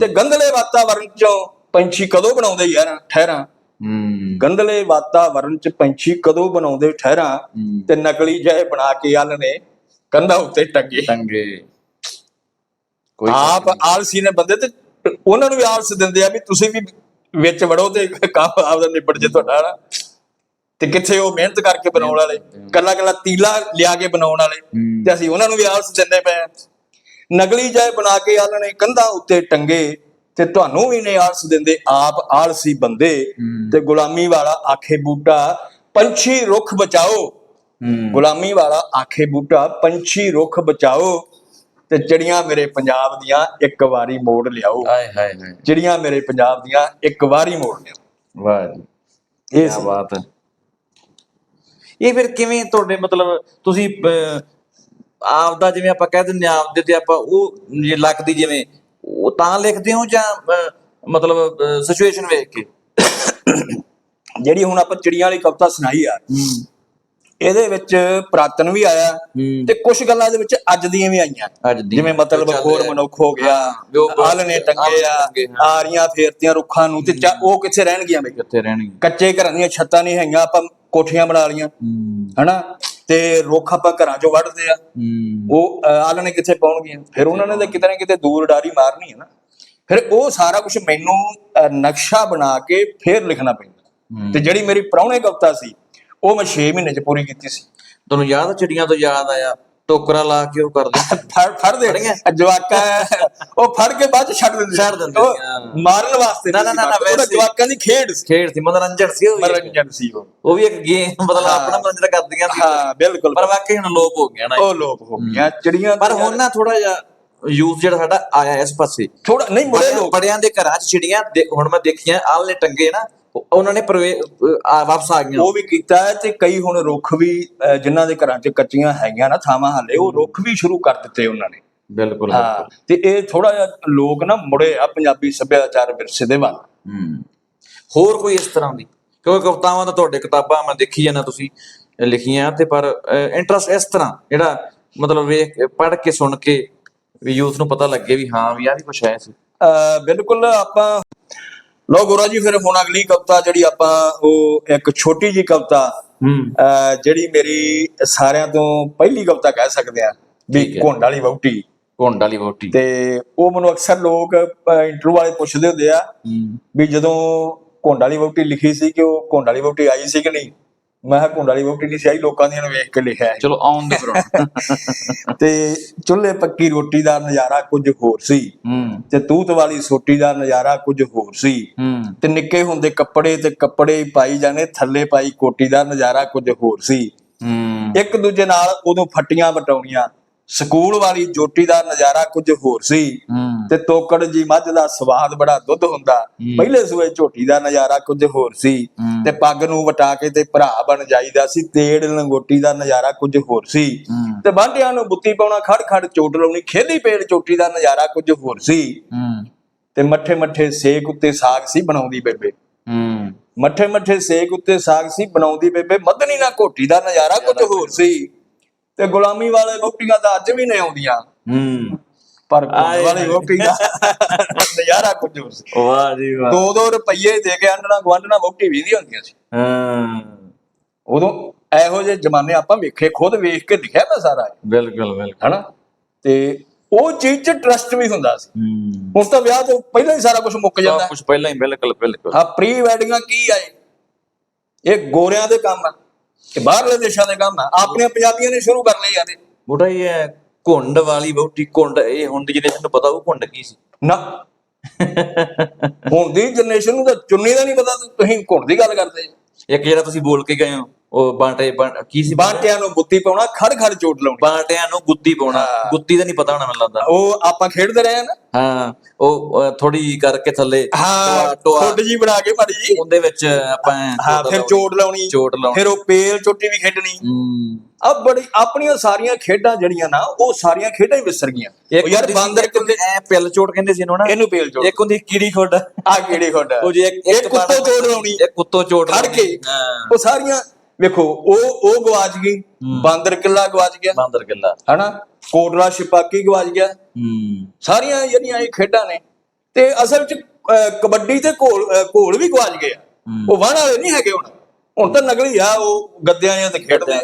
ਤੇ ਗੰਧਲੇ ਵਾਤਾਵਰਣ ਚੋਂ ਪੰਛੀ ਕਦੋਂ ਬਣਾਉਂਦੇ ਯਾਰਾ? ਠਹਿਰਾਂ। ਗੰਧਲੇ ਵਾਤਾਵਰਣ ਚ ਪੰਛੀ ਕਦੋਂ ਬਣਾਉਂਦੇ ਠਹਿਰਾਂ। ਤੇ ਨਕਲੀ ਜਿਹੇ ਬਣਾ ਕੇ ਆਲ ਨੇ ਕੰਧਾਂ ਉੱਤੇ ਟੰਗੇ।
ਟੰਗੇ। ਕੋਈ
ਆਪ ਆਲਸੀ ਨੇ ਬੰਦੇ ਤੇ ਉਹਨਾਂ ਨੂੰ ਵੀ ਆਲਸ ਦਿੰਦੇ ਆ ਵੀ ਤੁਸੀਂ ਵੀ ਵਿੱਚ ਵੜੋ ਤੇ ਕੰਮ ਆਪਦਾ ਨਿਬੜ ਜੇ ਤੁਹਾਡਾ ਨਾ ਤੇ ਕਿੱਥੇ ਉਹ ਮਿਹਨਤ ਕਰਕੇ ਬਣਾਉਣ ਵਾਲੇ? ਕੱਲਾ ਕੱਲਾ ਤੀਲਾ ਲਿਆ ਕੇ ਬਣਾਉਣ ਵਾਲੇ। ਤੇ ਅਸੀਂ ਉਹਨਾਂ ਨੂੰ ਵੀ ਆਲਸ ਦਿੰਦੇ ਪਏ ਨਕਲੀ ਜਾਏ ਬਣਾ ਕੇ ਆਲ ਨੇ ਕੰਧਾਂ ਉੱਤੇ ਟੰਗੇ ਤੇ ਤੁਹਾਨੂੰ ਵੀ ਨੇ ਆਲਸ ਦਿੰਦੇ ਆਪ ਆਲਸੀ ਬੰਦੇ। ਤੇ ਗੁਲਾਮੀ ਵਾਲਾ ਆਖੇ ਬੂਟਾ ਪੰਛੀ ਰੁੱਖ ਬਚਾਓ। ਗੁਲਾਮੀ ਵਾਲਾ ਆਖੇ ਬੂਟਾ ਪੰਛੀ ਰੁੱਖ ਬਚਾਓ। ਤੇ ਚਿੜੀਆਂ ਮੇਰੇ ਪੰਜਾਬ ਦੀਆਂ ਇੱਕ ਵਾਰੀ ਮੋੜ ਲਿਆਓ।
ਹਾਏ ਹਾਏ ਹਾਏ।
ਚਿੜੀਆਂ ਮੇਰੇ ਪੰਜਾਬ ਦੀਆਂ ਇੱਕ ਵਾਰੀ ਮੋੜ ਲਿਆਓ।
ਵਾਹ ਜੀ।
ਇਹ
ਕੀ ਬਾਤ ਹੈ। ਇਹ ਫਿਰ ਕਿਵੇਂ ਤੁਹਾਡੇ ਮਤਲਬ ਤੁਸੀਂ ਆਪ ਦਾ ਜਿਵੇਂ ਆਪਾਂ ਕਹਿ ਦਿੰਦੇ ਆ ਆਪਦੇ ਤੇ ਆਪਾਂ ਉਹ ਜੇ ਲੱਗਦੀ ਜਿਵੇਂ ਉਹ ਤਾਂ ਲਿਖਦੇ ਹੋ ਜਾਂ ਮਤਲਬ ਸਿਚੁਏਸ਼ਨ ਵੇਖ ਕੇ?
ਜਿਹੜੀ ਹੁਣ ਆਪਾਂ ਚਿੜੀਆਂ ਵਾਲੀ ਕਵਿਤਾ ਸੁਣਾਈ ਆ ਇਹਦੇ ਵਿੱਚ ਪ੍ਰਾਤਨ ਵੀ ਆਇਆ। ਤੇ ਕੁਝ ਗੱਲਾਂ ਦੇ ਵਿੱਚ ਅੱਜ ਦੀਆਂ ਵੀ ਆਈਆਂ। ਜਿਵੇਂ ਮਤਲਬ
ਰਿਹਾ।
ਮਨੁੱਖ ਹੋ ਗਿਆ ਆਲ ਨੇ ਟੰਗੇ ਆ। ਆਰੀਆਂ ਫੇਰਤੀਆਂ ਰੁੱਖਾਂ ਨੂੰ ਤੇ ਉਹ ਕਿੱਥੇ ਰਹਿਣਗੀਆਂ ਬਈ?
ਕਿੱਥੇ ਰਹਿਣਗੇ
ਕੱਚੇ ਘਰਾਂ ਦੀਆਂ ਛੱਤਾਂ ਨਹੀਂ ਹੈਗੀਆਂ ਆਪਾਂ ਕੋਠੀਆਂ ਬਣਾ ਲੀਆਂ।
ਹੂੰ।
ਹਨਾ? ਤੇ ਰੁੱਖ ਆਪਾਂ ਘਰਾਂ ਚੋਂ ਵੱਢਦੇ ਆ। ਉਹ ਅਹ, ਆਲਣੇ ਕਿੱਥੇ ਪਾਉਣਗੀਆਂ? ਫਿਰ ਉਹਨਾਂ ਨੇ ਤਾਂ ਕਿਤੇ ਨਾ ਕਿਤੇ ਦੂਰ ਡਾਰੀ ਮਾਰਨੀ ਹੈ ਨਾ। ਫਿਰ ਉਹ ਸਾਰਾ ਕੁਝ ਮੈਨੂੰ ਨਕਸ਼ਾ ਬਣਾ ਕੇ ਫਿਰ ਲਿਖਣਾ ਪੈਂਦਾ। ਤੇ ਜਿਹੜੀ ਮੇਰੀ ਪ੍ਰਾਹੁਣੇ ਕਵਿਤਾ ਸੀ ਉਹ ਮੈਂ 6 ਮਹੀਨੇ ਚ ਪੂਰੀ ਕੀਤੀ ਸੀ।
ਤੁਹਾਨੂੰ ਯਾਦ ਆ ਚਿੜੀਆਂ ਤੋਂ ਯਾਦ ਆਇਆ? ਟੋਕਰਾ ਲਾ ਕੇ ਉਹ ਕਰਦੇ
ਫੜ ਫੜਦੇ
ਫੜੀਆਂ?
ਜਵਾਕਾਂ ਉਹ ਫੜ ਕੇ ਬਾਅਦ ਚ ਛੱਡ ਦਿੰਦੇ
ਛੱਡ ਦਿੰਦੇ
ਉਹ। ਮਾਰਨ ਵਾਸਤੇ
ਨਾ, ਨਾ, ਨਾ, ਵੈਸੇ।
ਜਵਾਕਾਂ ਦੀ ਖੇਡ
ਖੇਡ ਸੀ ਮਨੋਰੰਜਨ ਸੀ ਉਹ।
ਮਨੋਰੰਜਨ ਸੀ ਉਹ।
ਉਹ ਵੀ ਇੱਕ ਗੇਮ ਮਤਲਬ। ਆਪਣਾ ਮਨੋਰੰਜਨ ਕਰਦੀਆਂ ਸੀ।
ਹਾਂ ਬਿਲਕੁਲ।
ਪਰ ਵਾਕਈ ਹੁਣ ਲੋਪ ਹੋ ਗਿਆ ਨਾ।
ਉਹ ਲੋਕ ਹੋ ਗਿਆ। ਚਿੜੀਆਂ
ਪਰ ਹੁਣ ਨਾ ਥੋੜਾ ਜਿਹਾ ਯੂਥ ਜਿਹੜਾ ਸਾਡਾ ਆਇਆ ਇਸ ਪਾਸੇ।
ਥੋੜਾ ਨਹੀਂ ਮੁੜੇ ਲੋਕ।
ਬੜਿਆਂ ਦੇ ਘਰਾਂ 'ਚ ਚਿੜੀਆਂ। ਦੇ- ਹੁਣ ਮੈਂ ਦੇਖੀਆਂ ਆਲ ਟੰਗੇ ਨਾ। ਉਹ- ਉਹਨਾਂ ਨੇ ਪ੍ਰਵੇ ਆ ਵਾਪਸ ਆ ਗਈਆਂ।
ਉਹ ਵੀ ਕੀਤਾ ਹੈ ਤੇ ਕਈ ਹੁਣ ਰੁੱਖ ਵੀ ਅਹ, ਜਿਨ੍ਹਾਂ ਦੇ ਘਰਾਂ 'ਚ ਕੱਚੀਆਂ ਹੈਗੀਆਂ ਨਾ ਥਾਵਾਂ ਹਾਲੇ ਉਹ ਰੁੱਖ ਵੀ ਸ਼ੁਰੂ ਕਰ ਦਿੱਤੇ ਉਹਨਾਂ ਨੇ।
ਬਿਲਕੁਲ
ਹਾਂ ਤੇ ਇਹ ਥੋੜਾ ਜਿਹਾ ਲੋਕ ਨਾ ਮੁੜੇ ਆ ਪੰਜਾਬੀ ਸੱਭਿਆਚਾਰ ਵਿਰਸੇ ਦੇ ਵੱਲ।
ਹੂੰ। ਹੋਰ ਕੋਈ ਇਸ ਤਰ੍ਹਾਂ ਦੀ? ਕਿਉਂਕਿ ਕਵਿਤਾਵਾਂ ਤਾਂ ਤੁਹਾਡੇ ਕਿਤਾਬਾਂ ਮੈਂ ਦੇਖੀ ਜਾਂਦਾ ਤੁਸੀਂ ਅਹ ਲਿਖੀਆਂ ਤੇ ਪਰ ਇੰਟਰਸਟ ਇਸ ਤਰ੍ਹਾਂ ਜਿਹੜਾ ਮਤਲਬ ਵੇਖ ਪੜ੍ਹ ਕੇ ਸੁਣ ਕੇ ਵੀ ਯੂਥ ਨੂੰ ਪਤਾ ਲੱਗੇ ਵੀ ਹਾਂ ਵੀ ਆਹ ਵੀ ਕੁਛ ਹੈ ਸੀ
ਅਹ, ਬਿਲਕੁਲ ਆਪਾਂ ਲੋ ਗੋਰਾ ਜੀ ਫਿਰ ਹੁਣ ਅਗਲੀ ਕਵਿਤਾ ਜਿਹੜੀ ਆਪਾਂ ਉਹ ਇੱਕ ਛੋਟੀ ਜੀ ਕਵਿਤਾ ਜਿਹੜੀ ਮੇਰੀ ਸਾਰਿਆਂ ਤੋਂ ਪਹਿਲੀ ਕਵਿਤਾ ਕਹਿ ਸਕਦੇ ਆ ਵੀ। ਘੁੰਡ ਵਾਲੀ ਵਹੁਟੀ।
ਘੁੰਡ ਵਾਲੀ ਵੋਟੀ
ਤੇ ਉਹ ਮੈਨੂੰ ਅਕਸਰ ਲੋਕ ਇੰਟਰਵਿਊ ਵਾਲੇ ਪੁੱਛਦੇ ਹੁੰਦੇ ਆ ਵੀ ਜਦੋਂ ਘੁੰਡ ਵਾਲੀ ਵਹੁਟੀ ਲਿਖੀ ਸੀ ਕਿ ਉਹ ਘੁੰਡ ਵਾਲੀ ਵਹੁਟੀ ਆਈ ਸੀ ਕਿ ਨਹੀਂ? ਮੈਂ ਕਿਹਾ ਘੁੰਡ ਵਾਲੀ ਨਹੀਂ ਸੀ ਆਈ ਲੋਕਾਂ ਦੀਆਂ ਨੂੰ ਵੇਖ ਕੇ ਲਿਖਿਆ ਹੈ।
ਚਲੋ ਆਨ ਦੇ ਫਰੰਟ
ਤੇ ਚੁੱਲ੍ਹੇ ਪੱਕੀ ਰੋਟੀ ਦਾ ਨਜ਼ਾਰਾ ਕੁਝ ਹੋਰ ਸੀ। ਤੇ ਤੂਤ ਵਾਲੀ ਸੋਟੀ ਦਾ ਨਜ਼ਾਰਾ ਕੁਝ ਹੋਰ ਸੀ। ਤੇ ਨਿੱਕੇ ਹੁੰਦੇ ਕੱਪੜੇ ਤੇ ਕੱਪੜੇ ਪਾਈ ਜਾਣੇ ਥੱਲੇ ਪਾਈ ਕੋਟੀ ਦਾ ਨਜ਼ਾਰਾ ਕੁਝ ਹੋਰ ਸੀ। ਇੱਕ ਦੂਜੇ ਨਾਲ ਉਦੋਂ ਫੱਟੀਆਂ ਵਟਾਉਣੀਆਂ। ਸਕੂਲ ਵਾਲੀ ਜੋਟੀ ਦਾ ਨਜ਼ਾਰਾ ਕੁਝ ਹੋਰ ਸੀ ਤੇ ਤੋਕੜ ਜੀ ਮੱਝ ਦਾ ਸਵਾਦ ਬੜਾ ਦੁੱਧ ਹੁੰਦਾ। ਪਹਿਲੇ ਸੂਏ ਝੋਟੀ ਦਾ ਨਜ਼ਾਰਾ ਕੁਝ ਹੋਰ ਸੀ। ਤੇ ਪੱਗ ਨੂੰ ਵਟਾ ਕੇ ਤੇ ਭਰਾ ਬਣ ਜਾਈਦਾ ਸੀ ਤੇੜ ਲੰਗੋਟੀ ਦਾ ਨਜ਼ਾਰਾ ਕੁਝ ਹੋਰ ਸੀ। ਤੇ ਬਾਂਟਿਆਂ ਨੂੰ ਬੁੱਤੀ ਪਾਉਣਾ ਖੜ ਖੜ ਚੋਟ ਲਾਉਣੀ ਖੇਲੀ ਪੇੜ ਚੋਟੀ ਦਾ ਨਜ਼ਾਰਾ ਕੁਝ ਹੋਰ ਸੀ। ਤੇ ਮੱਠੇ ਮੱਠੇ ਸੇਕ ਉੱਤੇ ਸਾਗ ਸੀ ਬਣਾਉਂਦੀ ਬੇਬੇ। ਮੱਠੇ ਮੱਠੇ ਸੇਕ ਉੱਤੇ ਸਾਗ ਸੀ ਬਣਾਉਂਦੀ ਬੇਬੇ ਮੱਧਣੀ ਨਾ ਘੋਟੀ ਦਾ ਨਜ਼ਾਰਾ ਕੁਝ ਹੋਰ ਸੀ। ਤੇ ਗੁਲਾਮੀ ਵਾਲੇ ਰੋਟੀਆਂ ਤਾਂ ਅੱਜ ਵੀ ਨਹੀਂ ਆਉਂਦੀਆਂ।
ਹੂੰ।
ਪਰ ਘੋੜ ਵਾਲੀ। ਰੋਟੀ ਦਾ ਨਜ਼ਾਰਾ ਕੁਝ ਹੋਰ ਸੀ।
ਵਾਹ ਜੀ ਵਾਹ।
2-2 ਰੁਪਏ ਦੇ ਕੇ ਆਂਡਣਾ ਗਵਾਂਡਣਾ ਵੋਟੀ ਵੀਂਦੀ ਹੁੰਦੀਆਂ ਸੀ।
ਹਾਂ।
ਉਦੋਂ ਇਹੋ ਜਿਹੇ ਜ਼ਮਾਨੇ ਆਪਾਂ ਵੇਖੇ ਖੁਦ ਵੇਖ ਕੇ ਲਿਖਿਆ ਮੈਂ ਸਾਰਾ
ਬਿਲਕੁਲ ਬਿਲਕੁਲ।
ਹਨਾ? ਤੇ ਉਹ ਚੀਜ਼ 'ਚ ਟਰਸਟ ਵੀ ਹੁੰਦਾ ਸੀ।
ਹੂੰ।
ਹੁਣ ਤਾਂ ਵਿਆਹ ਤੋਂ ਪਹਿਲਾਂ ਹੀ ਸਾਰਾ ਕੁਝ ਮੁੱਕ ਜਾਂਦਾ।
ਕੁਝ ਪਹਿਲਾਂ ਹੀ ਬਿਲਕੁਲ ਬਿਲਕੁਲ।
ਆ ਪ੍ਰੀ ਵੈਡਿੰਗਾਂ ਕੀ ਆਏ? ਇਹ ਗੋਰਿਆਂ ਦੇ ਕੰਮ ਆ। ਇਹ ਬਾਹਰਲੇ ਦੇਸ਼ਾਂ ਦੇ ਕੰਮ ਆ। ਆਪਣੀਆਂ ਪੰਜਾਬੀਆਂ ਨੇ ਸ਼ੁਰੂ ਕਰ ਲਈ ਯਾਰ
ਬੁੱਢਾ ਇਹ ਹੈ ਘੁੰਡ ਵਾਲੀ ਵਹੁਟੀ ਘੁੰਡ ਇਹ ਹੁਣ ਦੀ ਜਨਰੇਸ਼ਨ ਨੂੰ ਪਤਾ ਉਹ ਘੁੰਡ ਕੀ ਸੀ।
ਨਾ। ਹੁਣ ਦੀ ਜਨਰੇਸ਼ਨ ਨੂੰ ਤਾਂ ਚੁੰਨੀ ਦਾ ਨਹੀਂ ਪਤਾ ਤੁਸੀਂ ਘੁਣ ਦੀ ਗੱਲ ਕਰਦੇ।
ਇੱਕ ਜਿਹੜਾ ਤੁਸੀਂ ਬੋਲ ਕੇ ਗਏ ਹੋ ਉਹ ਬਾਂਟੇ ਬਾਂਟ- ਕੀ ਸੀ
ਬਾਂਟਿਆਂ ਨੂੰ ਬੁੱਤੀ ਪਾਉਣਾ ਖੜ ਖੜ ਚੋਟ ਲਾਉਣੀ।
ਬਾਂਟਿਆਂ ਨੂੰ ਗੁੱਤੀ ਪਾਉਣਾ। ਗੁੱਤੀ ਦਾ ਨਹੀਂ ਪਤਾ ਹੋਣਾ ਮੈਨੂੰ ਲੱਗਦਾ।
ਉਹ ਆਪਾਂ ਖੇਡਦੇ ਰਹੇ ਆ ਨਾ।
ਹਾਂ ਉਹ ਥੋੜੀ ਕਰਕੇ ਥੱਲੇ
ਹਾਂ
ਟੋਆ- ਟੋਆ।
ਖੁੱਡ ਜੀ ਬਣਾ ਕੇ ਮਾੜੀ ਜੀ
ਉਹਦੇ ਵਿੱਚ ਆਪਾਂ
ਹਾਂ
ਚੋਟ
ਫਿਰ। ਚੋਟ ਲਾਉਣੀ।
ਚੋਟ ਲਾਉਣੀ।
ਫਿਰ ਉਹ ਪੇਲ ਚੋਟੀ ਵੀ ਖੇਡਣੀ।
ਹੂੰ।
ਆ ਬੜੀ ਆਪਣੀਆਂ ਸਾਰੀਆਂ ਖੇਡਾਂ ਜਿਹੜੀਆਂ ਨਾ ਉਹ ਸਾਰੀਆਂ ਖੇਡਾਂ ਹੀ ਵਿਸਰ ਗਈਆਂ।
ਇੱਕ
ਉਹ ਯਾਰ
ਹੁੰਦੀ ਸੀ-
ਬਾਂਦਰ
ਇੱਕ ਹੁੰਦੀ ਐ ਪਿੱਲ ਚੋਟ ਕਹਿੰਦੇ ਸੀ ਇਹਨੂੰ ਨਾ।
ਇਹਨੂੰ ਪੇਲ ਚੋੜ
ਇੱਕ ਹੁੰਦੀ ਕੀੜੀ ਖੁੱਡ।
ਆ ਕਿਹੜੀ ਖੋਡਾ।
ਉਹ ਜੇ ਇੱਕ
ਇਹ ਕੁੱਤੋਂ ਤੋੜ ਲਾਉਣੀ।
ਇੱਕ ਕੁੱਤੋਂ ਚੋਟ
ਖੜ ਕੇ।
ਹਾਂ।
ਉਹ ਸਾਰੀਆਂ ਵੇਖੋ ਉਹ ਉਹ ਗਵਾਚ ਗਈ। ਬਾਂਦਰ ਕਿੱਲਾ ਗਵਾਚ ਗਿਆ।
ਬਾਂਦਰ ਕਿੱਲਾ।
ਹਨਾ? ਕੋਟਲਾ ਛਿਪਾਕੀ ਗਵਾਚ ਗਿਆ। ਸਾਰੀਆਂ ਜਿਹੜੀਆਂ ਇਹ ਖੇਡਾਂ ਨੇ ਤੇ ਅਸਲ ਚ ਅਹ, ਕਬੱਡੀ ਤੇ ਘੋਲ ਘੋਲ ਵੀ ਗਵਾਚ ਗਏ ਉਹ ਵਾਹਣ ਵਾਲੇ ਨਹੀਂ ਹੈਗੇ ਹੁਣ। ਹੁਣ ਤਾਂ ਨਕਲੀ ਆ ਉਹ ਗੱਦਿਆਂ ਜਾਂ ਤੇ ਖੇਡਦੇ ਆ।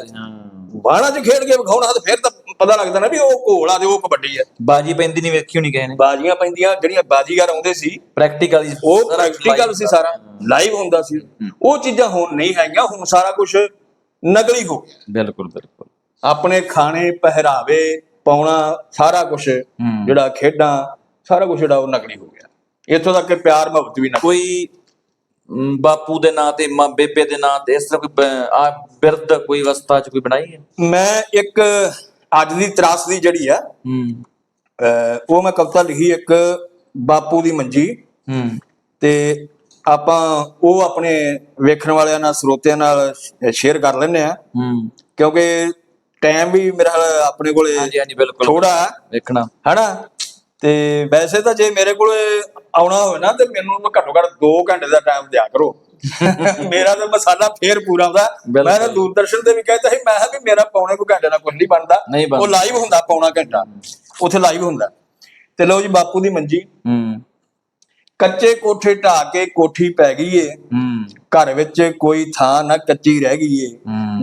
ਵਾਹਣਾ ਚ ਖੇਡ ਕੇ ਵਿਖਾਉਣਾ ਤੇ ਫਿਰ ਤਾਂ ਪਤਾ ਲੱਗਦਾ ਨਾ ਵੀ ਉਹ ਘੋਲ ਆ ਤੇ ਉਹ ਕਬੱਡੀ ਆ।
ਬਾਜੀ ਪੈਂਦੀ ਨਹੀਂ ਵੇਖੀ ਹੋਣੀ ਕਿਸੇ ਨੇ।
ਬਾਜੀਆਂ ਪੈਂਦੀਆਂ ਜਿਹੜੀਆਂ ਬਾਜੀਗਰ ਆਉਂਦੇ ਸੀ
ਪ੍ਰੈਕਟੀਕਲ
ਉਹ ਪ੍ਰੈਕਟੀਕਲ ਸੀ ਸਾਰਾ। ਲਾਈਵ ਹੁੰਦਾ ਸੀ। ਉਹ ਚੀਜ਼ਾਂ ਹੁਣ ਨਹੀਂ ਹੈਗੀਆਂ ਹੁਣ ਸਾਰਾ ਕੁਝ ਨਕਲੀ ਹੋ
ਬਿਲਕੁਲ ਬਿਲਕੁਲ।
ਆਪਣੇ ਖਾਣੇ ਪਹਿਰਾਵੇ ਪਾਉਣਾ ਸਾਰਾ ਕੁਝ ਜਿਹੜਾ ਖੇਡਾਂ ਸਾਰਾ ਕੁਝ ਜਿਹੜਾ ਉਹ ਨਕਲੀ ਹੋ ਗਿਆ। ਇੱਥੋਂ ਤੱਕ ਕਿ ਪਿਆਰ ਮੁਹੱਬਤ ਵੀ ਨਕਲੀ
ਕੋਈ ਬਾਪੂ ਦੇ ਨਾਂ ਤੇ ਮਾਂ ਬੇਬੇ ਦੇ ਨਾਂ ਤੇ ਇਸ ਤਰ੍ਹਾਂ ਕੋਈ ਆ ਬਿਰਧ ਕੋਈ ਅਵਸਥਾ ਚ ਕੋਈ ਬਣਾਈ ਹੈ?
ਮੈਂ ਇੱਕ ਅੱਜ ਦੀ ਤਰਾਸਦੀ ਜਿਹੜੀ ਆ
ਹੂੰ।
ਉਹ ਮੈਂ ਕਵਿਤਾ ਲਿਖੀ ਇੱਕ ਬਾਪੂ ਦੀ ਮੰਜੀ।
ਹੂੰ।
ਤੇ ਆਪਾਂ ਉਹ ਆਪਣੇ ਵੇਖਣ ਵਾਲਿਆਂ ਨਾਲ ਸਰੋਤਿਆਂ ਨਾਲ ਸ਼ੇਅਰ ਕਰ ਲੈਂਦੇ ਆ
ਹੂੰ।
ਕਿਉਂਕਿ ਟਾਈਮ ਵੀ ਮੇਰਾ ਹਾਲ ਆਪਣੇ ਕੋਲੇ
ਹਾਂਜੀ ਹਾਂਜੀ ਬਿਲਕੁਲ।
ਥੋੜਾ
ਵੇਖਣਾ।
ਹਨਾ? ਤੇ ਵੈਸੇ ਤਾਂ ਜੇ ਮੇਰੇ ਕੋਲੇ ਆਉਣਾ ਹੋਵੇ ਨਾ ਤੇ ਮੈਨੂੰ ਘੱਟੋ ਘੱਟ 2 ਘੰਟੇ ਦਾ ਟਾਈਮ ਦਿਆ ਕਰੋ। ਮੇਰਾ ਤਾਂ ਮਸਾਲਾ ਫੇਰ ਪੂਰਾ ਹੁੰਦਾ।
ਬਿਲਕੁਲ।
ਮੈਂ ਤਾਂ ਦੂਰਦਰਸ਼ਨ ਤੇ ਵੀ ਕਹਿੰਦਾ ਸੀ ਮੈਂ ਕਿਹਾ ਵੀ ਮੇਰਾ ਪੌਣੇ ਕੋ ਘੰਟੇ ਦਾ ਕੁਝ ਨਹੀਂ ਬਣਦਾ। ਉਹ ਲਾਈਵ ਹੁੰਦਾ ਪੌਣਾ ਘੰਟਾ। ਉੱਥੇ ਲਾਈਵ ਹੁੰਦਾ। ਤੇ ਲਓ ਜੀ ਬਾਪੂ ਦੀ ਮੰਜੀ।
ਹੂੰ।
ਕੱਚੇ ਕੋਠੇ ਢਾ ਕੇ ਕੋਠੀ ਪੈ ਗਈ ਏ। ਘਰ ਵਿੱਚ ਕੋਈ ਥਾਂ ਨਾ ਕੱਚੀ ਰਹਿ ਗਈ ਏ।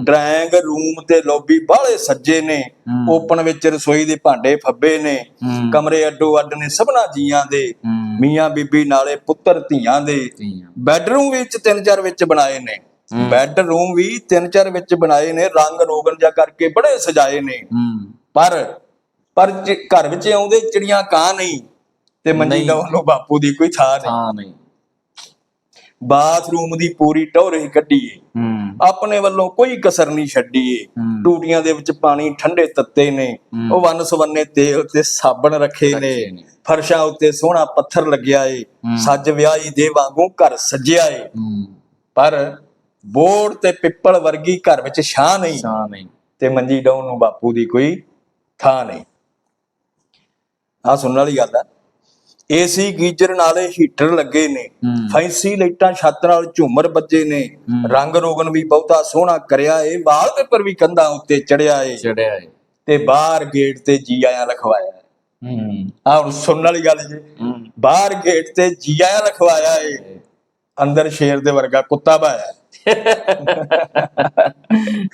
ਡਰਾਇੰਗ ਰੂਮ ਤੇ ਲੌਬੀ ਬਾਹਲੇ ਸੱਜੇ ਨੇ। ਓਪਨ ਵਿੱਚ ਰਸੋਈ ਦੇ ਭਾਂਡੇ ਫੱਬੇ ਨੇ। ਕਮਰੇ ਅੱਡੋ ਅੱਡ ਨੇ ਸਭਨਾ ਜੀਆਂ ਦੇ। ਮੀਆਂ ਬੀਬੀ ਨਾਲੇ ਪੁੱਤਰ ਧੀਆਂ ਦੇ। ਬੈੱਡਰੂਮ ਵਿੱਚ ਤਿੰਨ ਚਾਰ ਵਿੱਚ ਬਣਾਏ ਨੇ। ਬੈੱਡਰੂਮ ਵੀ ਤਿੰਨ ਚਾਰ ਵਿੱਚ ਬਣਾਏ ਨੇ ਰੰਗ ਰੋਗਨ ਜਾ ਕਰਕੇ ਬੜੇ ਸਜਾਏ ਨੇ। ਪਰ ਪਰ ਘਰ ਵਿੱਚ ਆਉਂਦੇ ਚਿੜੀਆਂ ਕਾਂ ਨਹੀਂ ਤੇ ਮੰਜੀ। ਦਾ ਉਹਨੂੰ ਬਾਪੂ ਦੀ ਕੋਈ ਥਾਂ ਨਹੀਂ।
ਹਾਂ ਨਹੀਂ।
ਬਾਥਰੂਮ ਦੀ ਪੂਰੀ ਟੌਰ ਹੀ ਕੱਢੀ ਏ
ਹੂੰ।
ਆਪਣੇ ਵੱਲੋਂ ਕੋਈ ਕਸਰ ਨਹੀਂ ਛੱਡੀ ਏ
ਹੂੰ।
ਟੂਟੀਆਂ ਦੇ ਵਿੱਚ ਪਾਣੀ ਠੰਡੇ ਤੱਤੇ ਨੇ। ਉਹ ਵੰਨ ਸਵੰਨੇ ਤੇਲ ਤੇ ਸਾਬਣ ਰੱਖੇ ਨੇ। ਫਰਸ਼ਾਂ ਉੱਤੇ ਸੋਹਣਾ ਪੱਥਰ ਲੱਗਿਆ ਏ ਸੱਜ ਵਿਆਹੀ ਦੇ ਵਾਂਗੂ ਘਰ ਸੱਜਿਆ ਏ। ਪਰ ਬੋੜ ਤੇ ਪਿੱਪਲ ਵਰਗੀ ਘਰ ਵਿੱਚ ਛਾਂ ਨਹੀਂ।
ਹਾਂ ਨਹੀਂ।
ਤੇ ਮੰਜੀ ਡਾਉਣ ਨੂੰ ਬਾਪੂ ਦੀ ਕੋਈ ਥਾਂ ਨਹੀਂ। ਆ ਸੁਣਨ ਵਾਲੀ ਗੱਲ ਆ। ਏਸੀ ਗੀਜ਼ਰ ਨਾਲੇ ਹੀਟਰ ਲੱਗੇ ਨੇ। ਫੈਂਸੀ ਲਾਈਟਾਂ ਛੱਤ ਨਾਲ ਝੂਮਰ ਵੱਜੇ ਨੇ। ਰੰਗ ਰੋਗਨ ਵੀ ਬਹੁਤਾ ਸੋਹਣਾ ਕਰਿਆ ਏ। ਵਾਲਪੇਪਰ ਵੀ ਕੰਧਾਂ ਉੱਤੇ ਚੜਿਆ ਏ।
ਚੜਿਆ ਏ।
ਤੇ ਬਾਹਰ ਗੇਟ ਤੇ ਜੀ ਆਇਆਂ ਲਿਖਵਾਇਆ।
ਹੂੰ।
ਹੁਣ ਸੁਣਨ ਵਾਲੀ ਗੱਲ ਜੀ
ਹੂੰ।
ਬਾਹਰ ਗੇਟ ਤੇ ਜੀ ਆਇਆਂ ਲਿਖਵਾਇਆ ਏ ਅੰਦਰ ਸ਼ੇਰ ਦੇ ਵਰਗਾ ਕੁੱਤਾ ਬਾਇਆ।